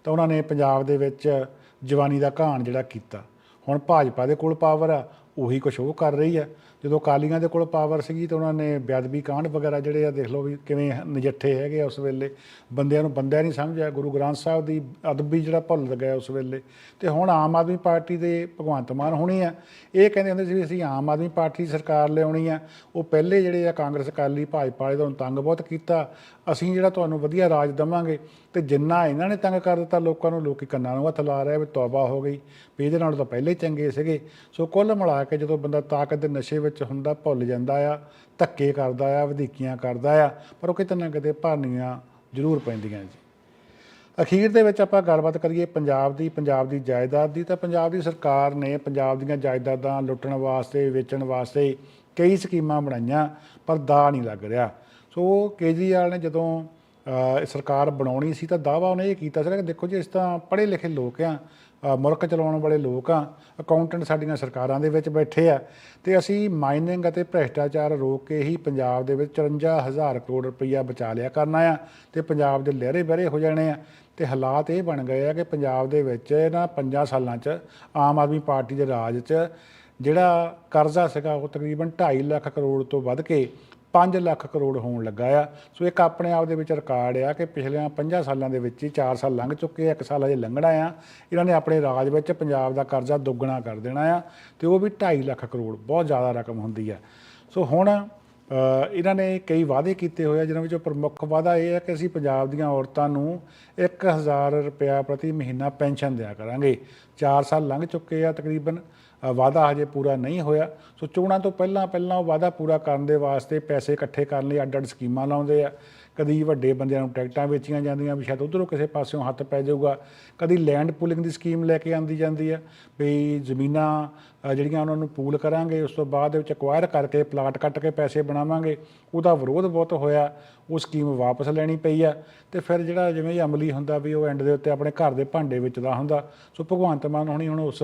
B: ਤਾਂ ਉਹਨਾਂ ਨੇ ਪੰਜਾਬ ਦੇ ਵਿੱਚ ਜਵਾਨੀ ਦਾ ਘਾਣ ਜਿਹੜਾ ਕੀਤਾ। ਹੁਣ ਭਾਜਪਾ ਦੇ ਕੋਲ ਪਾਵਰ ਆ, ਉਹੀ ਕੁਝ ਉਹ ਕਰ ਰਹੀ ਆ। ਜਦੋਂ ਕਾਲੀਆਂ ਦੇ ਕੋਲ ਪਾਵਰ ਸੀਗੀ ਤਾਂ ਉਹਨਾਂ ਨੇ ਬੇਅਦਬੀ ਕਾਂਡ ਵਗੈਰਾ ਜਿਹੜੇ ਆ ਦੇਖ ਲਓ ਵੀ ਕਿਵੇਂ ਨਜਿੱਠੇ ਹੈਗੇ ਆ ਉਸ ਵੇਲੇ। ਬੰਦਿਆਂ ਨੂੰ ਬੰਦਿਆਂ ਨਹੀਂ ਸਮਝਿਆ। ਗੁਰੂ ਗ੍ਰੰਥ ਸਾਹਿਬ ਦੀ ਅਦਬ ਵੀ ਜਿਹੜਾ ਭੁੱਲ ਗਿਆ ਉਸ ਵੇਲੇ। ਤੇ ਹੁਣ ਆਮ ਆਦਮੀ ਪਾਰਟੀ ਦੇ ਭਗਵੰਤ ਮਾਨ ਹੋਣੀ ਆ। ਇਹ ਕਹਿੰਦੇ ਹੁੰਦੇ ਸੀ ਵੀ ਅਸੀਂ ਆਮ ਆਦਮੀ ਪਾਰਟੀ ਸਰਕਾਰ ਲਿਆਉਣੀ ਆ। ਉਹ ਪਹਿਲੇ ਜਿਹੜੇ ਆ ਕਾਂਗਰਸ, ਅਕਾਲੀ, ਭਾਜਪਾ ਵਾਲੇ ਤੁਹਾਨੂੰ ਤੰਗ ਬਹੁਤ ਕੀਤਾ। ਅਸੀਂ ਜਿਹੜਾ ਤੁਹਾਨੂੰ ਵਧੀਆ ਰਾਜ ਦਵਾਂਗੇ ਤੇ ਜਿੰਨਾ ਇਹਨਾਂ ਨੇ ਤੰਗ ਕਰ ਦਿੱਤਾ ਲੋਕਾਂ ਨੂੰ, ਲੋਕੀ ਕੰਨਾਂ ਨੂੰ ਹੱਥ ਲਾ ਰਿਹਾ ਵੀ ਤੌਬਾ ਹੋ ਗਈ। ਵੀ ਇਹਦੇ ਨਾਲ ਤਾਂ ਪਹਿਲੇ ਚੰਗੇ ਸੀਗੇ। ਸੋ ਕੁੱਲ ਮਿਲਾ ਕੇ ਜਦੋਂ ਬੰਦਾ ਤਾਕਤ ਦੇ ਨਸ਼ੇ ਵਿੱਚ ਹੁੰਦਾ, ਭੁੱਲ ਜਾਂਦਾ ਆ, ਧੱਕੇ ਕਰਦਾ ਆ, ਵਧੀਕੀਆਂ ਕਰਦਾ ਆ, ਪਰ ਉਹ ਕਿਤੇ ਨਾ ਕਿਤੇ ਭਰਨੀਆਂ ਜ਼ਰੂਰ ਪੈਂਦੀਆਂ ਜੀ। ਅਖੀਰ ਦੇ ਵਿੱਚ ਆਪਾਂ ਗੱਲਬਾਤ ਕਰੀਏ ਪੰਜਾਬ ਦੀ ਪੰਜਾਬ ਦੀ ਜਾਇਦਾਦ ਦੀ, ਤਾਂ ਪੰਜਾਬ ਦੀ ਸਰਕਾਰ ਨੇ ਪੰਜਾਬ ਦੀਆਂ ਜਾਇਦਾਦਾਂ ਲੁੱਟਣ ਵਾਸਤੇ, ਵੇਚਣ ਵਾਸਤੇ ਕਈ ਸਕੀਮਾਂ ਬਣਾਈਆਂ, ਪਰ ਦਾ ਨਹੀਂ ਲੱਗ ਰਿਹਾ। ਸੋ ਕੇਜਰੀਵਾਲ ਨੇ ਜਦੋਂ ਸਰਕਾਰ ਬਣਾਉਣੀ ਸੀ ਤਾਂ ਦਾਵਾ ਉਹਨੇ ਇਹ ਕੀਤਾ ਸੀ ਕਿ ਦੇਖੋ ਜੀ ਇਸ ਤਾਂ ਪੜ੍ਹੇ ਲਿਖੇ ਲੋਕ ਆ ਮੁਲਕ ਚਲਾਉਣ ਵਾਲੇ ਲੋਕ ਆ ਅਕਾਊਂਟੈਂਟ ਸਾਡੀਆਂ ਸਰਕਾਰਾਂ ਦੇ ਵਿੱਚ ਬੈਠੇ ਆ, ਤੇ ਅਸੀਂ ਮਾਈਨਿੰਗ ਅਤੇ ਭ੍ਰਿਸ਼ਟਾਚਾਰ ਰੋਕ ਕੇ ਹੀ ਪੰਜਾਬ ਦੇ ਵਿੱਚ 54000 ਕਰੋੜ ਰੁਪਈਆ ਬਚਾ ਲਿਆ ਕਰਨਾ ਆ, ਤੇ ਪੰਜਾਬ ਦੇ ਲਹਿਰੇ ਬਹਿਰੇ ਹੋ ਜਾਣੇ ਆ, ਤੇ ਹਾਲਾਤ ਇਹ ਬਣ ਗਏ ਆ ਕਿ ਪੰਜਾਬ ਦੇ ਵਿੱਚ ਇਹਨਾਂ 5 ਸਾਲਾਂ 'ਚ ਆਮ ਆਦਮੀ ਪਾਰਟੀ ਦੇ ਰਾਜ 'ਚ ਜਿਹੜਾ ਕਰਜ਼ਾ ਸੀਗਾ ਉਹ ਤਕਰੀਬਨ 2.5 ਲੱਖ ਕਰੋੜ ਤੋਂ ਵੱਧ ਕੇ 5 ਲੱਖ ਕਰੋੜ ਹੋਣ ਲੱਗਾ ਆ। ਸੋ ਇੱਕ ਆਪਣੇ ਆਪ ਦੇ ਵਿੱਚ ਰਿਕਾਰਡ ਆ ਕਿ ਪਿਛਲੇ 5 ਸਾਲਾਂ ਦੇ ਵਿੱਚ ਹੀ 4 ਸਾਲ ਲੰਘ ਚੁੱਕੇ ਆ 1 ਸਾਲ ਅਜੇ ਲੰਘਣਾ ਆ। ਇਹਨਾਂ ਨੇ ਆਪਣੇ ਰਾਜ ਵਿੱਚ ਪੰਜਾਬ ਦਾ ਕਰਜ਼ਾ ਦੁੱਗਣਾ ਕਰ ਦੇਣਾ ਆ ਤੇ ਉਹ ਵੀ 2.5 ਲੱਖ ਕਰੋੜ, ਬਹੁਤ ਜ਼ਿਆਦਾ ਰਕਮ ਹੁੰਦੀ ਆ। ਸੋ ਹੁਣ ਇਹਨਾਂ ਨੇ ਕਈ ਵਾਅਦੇ ਕੀਤੇ ਹੋਏ ਆ, ਜਿਨ੍ਹਾਂ ਵਿੱਚੋਂ ਪ੍ਰਮੁੱਖ ਵਾਅਦਾ ਇਹ ਹੈ ਕਿ ਅਸੀਂ ਪੰਜਾਬ ਦੀਆਂ ਔਰਤਾਂ ਨੂੰ 1000 ਰੁਪਇਆ ਪ੍ਰਤੀ ਮਹੀਨਾ ਪੈਨਸ਼ਨ ਦਿਆ ਕਰਾਂਗੇ। 4 ਸਾਲ ਲੰਘ ਚੁੱਕੇ ਆ ਤਕਰੀਬਨ। ਵਾਅਦਾ ਹਜੇ ਪੂਰਾ ਨਹੀਂ ਹੋਇਆ। ਸੋ ਚੋਣਾਂ ਤੋਂ ਪਹਿਲਾਂ ਪਹਿਲਾਂ ਉਹ ਵਾਅਦਾ ਪੂਰਾ ਕਰਨ ਦੇ ਵਾਸਤੇ ਪੈਸੇ ਇਕੱਠੇ ਕਰਨ ਲਈ ਅੱਡ ਅੱਡ ਸਕੀਮਾਂ ਲਾਉਂਦੇ ਆ। ਕਦੀ ਵੱਡੇ ਬੰਦਿਆਂ ਨੂੰ ਟਿਕਟਾਂ ਵੇਚੀਆਂ ਜਾਂਦੀਆਂ ਵੀ ਸ਼ਾਇਦ ਉਧਰੋਂ ਕਿਸੇ ਪਾਸਿਓਂ ਹੱਥ ਪੈ ਜਾਊਗਾ। ਕਦੀ ਲੈਂਡ ਪੂਲਿੰਗ ਦੀ ਸਕੀਮ ਲੈ ਕੇ ਆਂਦੀ ਜਾਂਦੀ ਆ ਵੀ ਜ਼ਮੀਨਾਂ ਜਿਹੜੀਆਂ ਉਹਨਾਂ ਨੂੰ ਪੂਲ ਕਰਾਂਗੇ, ਉਸ ਤੋਂ ਬਾਅਦ ਵਿੱਚ ਅਕਵਾਇਰ ਕਰਕੇ ਪਲਾਟ ਕੱਟ ਕੇ ਪੈਸੇ ਬਣਾਵਾਂਗੇ। ਉਹਦਾ ਵਿਰੋਧ ਬਹੁਤ ਹੋਇਆ। ਉਹ ਸਕੀਮ ਵਾਪਸ ਲੈਣੀ ਪਈ ਆ। ਤੇ ਫਿਰ ਜਿਹੜਾ ਜਿਵੇਂ ਅਮਲੀ ਹੁੰਦਾ ਵੀ ਉਹ ਐਂਡ ਦੇ ਉੱਤੇ ਆਪਣੇ ਘਰ ਦੇ ਭਾਂਡੇ ਵਿੱਚ ਦਾ ਹੁੰਦਾ। ਸੋ ਭਗਵੰਤ ਮਾਨ ਹੁਣੀ ਹੁਣ ਉਸ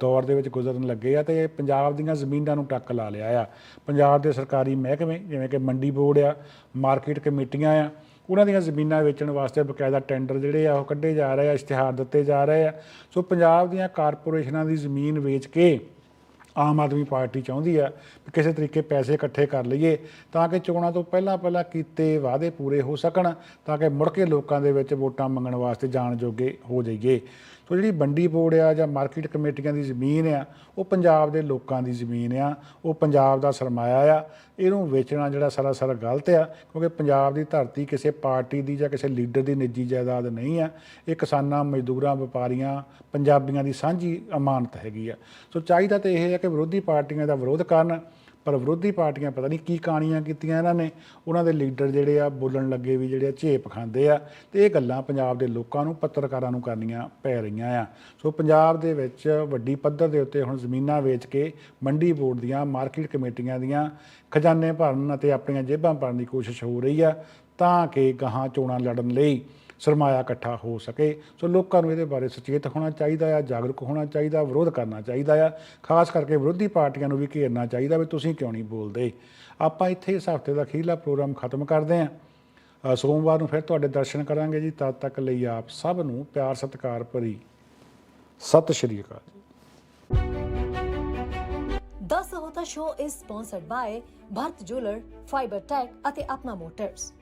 B: ਦੌਰ ਦੇ ਵਿੱਚ ਗੁਜ਼ਰਨ ਲੱਗੇ ਆ ਤੇ ਪੰਜਾਬ ਦੀਆਂ ਜ਼ਮੀਨਾਂ ਨੂੰ ਟੱਕ ਲਾ ਲਿਆ ਆ। ਪੰਜਾਬ ਦੇ ਸਰਕਾਰੀ ਮਹਿਕਮੇ ਜਿਵੇਂ ਕਿ ਮੰਡੀ ਬੋਰਡ ਆ, ਮਾਰਕੀਟ ਕਮੇਟੀਆਂ ਆ, ਉਹਨਾਂ ਦੀਆਂ ਜ਼ਮੀਨਾਂ ਵੇਚਣ ਵਾਸਤੇ ਬਕਾਇਦਾ ਟੈਂਡਰ ਜਿਹੜੇ ਆ ਉਹ ਕੱਢੇ ਜਾ ਰਹੇ ਆ, ਇਸ਼ਤਿਹਾਰ ਦਿੱਤੇ ਜਾ ਰਹੇ ਆ। ਸੋ ਪੰਜਾਬ ਦੀਆਂ ਕਾਰਪੋਰੇਸ਼ਨਾਂ ਦੀ ਜ਼ਮੀਨ ਵੇਚ ਕੇ ਆਮ ਆਦਮੀ ਪਾਰਟੀ ਚਾਹੁੰਦੀ ਆ ਕਿ ਕਿਸੇ ਤਰੀਕੇ ਪੈਸੇ ਇਕੱਠੇ ਕਰ ਲਈਏ ਤਾਂ ਕਿ ਚੋਣਾਂ ਤੋਂ ਪਹਿਲਾਂ ਪਹਿਲਾਂ ਕੀਤੇ ਵਾਅਦੇ ਪੂਰੇ ਹੋ ਸਕਣ, ਤਾਂ ਕਿ ਮੁੜ ਕੇ ਲੋਕਾਂ ਦੇ ਵਿੱਚ ਵੋਟਾਂ ਮੰਗਣ ਵਾਸਤੇ ਜਾਣ ਜੋਗੇ ਹੋ ਜਾਈਏ। ਸੋ ਜਿਹੜੀ ਬੰਡੀ ਬੋਰਡ ਆ ਜਾਂ ਮਾਰਕੀਟ ਕਮੇਟੀਆਂ ਦੀ ਜ਼ਮੀਨ ਆ, ਉਹ ਪੰਜਾਬ ਦੇ ਲੋਕਾਂ ਦੀ ਜ਼ਮੀਨ ਆ, ਉਹ ਪੰਜਾਬ ਦਾ ਸਰਮਾਇਆ ਆ, ਇਹਨੂੰ ਵੇਚਣਾ ਜਿਹੜਾ ਸਰਾਸਰ ਗਲਤ ਆ, ਕਿਉਂਕਿ ਪੰਜਾਬ ਦੀ ਧਰਤੀ ਕਿਸੇ ਪਾਰਟੀ ਦੀ ਜਾਂ ਕਿਸੇ ਲੀਡਰ ਦੀ ਨਿੱਜੀ ਜਾਇਦਾਦ ਨਹੀਂ ਆ, ਇਹ ਕਿਸਾਨਾਂ, ਮਜ਼ਦੂਰਾਂ, ਵਪਾਰੀਆਂ, ਪੰਜਾਬੀਆਂ ਦੀ ਸਾਂਝੀ ਅਮਾਨਤ ਹੈਗੀ ਆ। ਸੋ ਚਾਹੀਦਾ ਤੇ ਇਹ ਹੈ ਕਿ ਵਿਰੋਧੀ ਪਾਰਟੀਆਂ ਦਾ ਵਿਰੋਧ ਕਰਨ ਪਰ ਵਿਰੋਧੀ ਪਾਰਟੀਆਂ ਪਤਾ ਨਹੀਂ ਕੀ ਕਹਾਣੀਆਂ ਕੀਤੀਆਂ ਇਹਨਾਂ ਨੇ, ਉਹਨਾਂ ਦੇ ਲੀਡਰ ਜਿਹੜੇ ਆ ਬੋਲਣ ਲੱਗੇ ਵੀ ਜਿਹੜੇ ਆ ਝੇਪ ਖਾਂਦੇ ਆ ਤੇ ਇਹ ਗੱਲਾਂ ਪੰਜਾਬ ਦੇ ਲੋਕਾਂ ਨੂੰ, ਪੱਤਰਕਾਰਾਂ ਨੂੰ ਕਰਨੀਆਂ ਪੈ ਰਹੀਆਂ ਆ। ਸੋ ਪੰਜਾਬ ਦੇ ਵਿੱਚ ਵੱਡੀ ਪੱਧਰ ਦੇ ਉੱਤੇ ਹੁਣ ਜ਼ਮੀਨਾਂ ਵੇਚ ਕੇ ਮੰਡੀ ਬੋਰਡ ਦੀਆਂ, ਮਾਰਕੀਟ ਕਮੇਟੀਆਂ ਦੀਆਂ ਖਜ਼ਾਨੇ ਭਰਨ ਅਤੇ ਆਪਣੀਆਂ ਜੇਬਾਂ ਭਰਨ ਦੀ ਕੋਸ਼ਿਸ਼ ਹੋ ਰਹੀ ਆ ਤਾਂ ਕਿ ਗਾਹਾਂ ਚੋਣਾਂ ਲੜਨ ਲਈ ਸਰਮਾਇਆ ਇਕੱਠਾ ਹੋ ਸਕੇ। ਸੋ ਲੋਕਾਂ ਨੂੰ ਇਹਦੇ ਬਾਰੇ ਸੁਚੇਤ ਹੋਣਾ ਚਾਹੀਦਾ ਆ, ਜਾਗਰੂਕ ਹੋਣਾ ਚਾਹੀਦਾ, ਵਿਰੋਧ ਕਰਨਾ ਚਾਹੀਦਾ ਆ। ਖਾਸ ਕਰਕੇ ਵਿਰੋਧੀ ਪਾਰਟੀਆਂ ਨੂੰ ਵੀ ਘੇਰਨਾ ਚਾਹੀਦਾ ਵੀ ਤੁਸੀਂ ਕਿਉਂ ਨਹੀਂ ਬੋਲਦੇ। ਆਪਾਂ ਇੱਥੇ ਇਸ ਹਫ਼ਤੇ ਦਾ ਅਖੀਰਲਾ ਪ੍ਰੋਗਰਾਮ ਖਤਮ ਕਰਦੇ ਹਾਂ ਸੋਮਵਾਰ ਨੂੰ ਫਿਰ ਤੁਹਾਡੇ ਦਰਸ਼ਨ ਕਰਾਂਗੇ ਜੀ। ਤਦ ਤੱਕ ਲਈ ਆਪ ਸਭ ਨੂੰ ਪਿਆਰ, ਸਤਿਕਾਰ ਭਰੀ ਸਤਿ ਸ਼੍ਰੀ ਅਕਾਲ ਜੀ।
A: This show is sponsored by Bharat jeweller fibre tech ਅਤੇ ਆਪਣਾ ਮੋਟਰਸ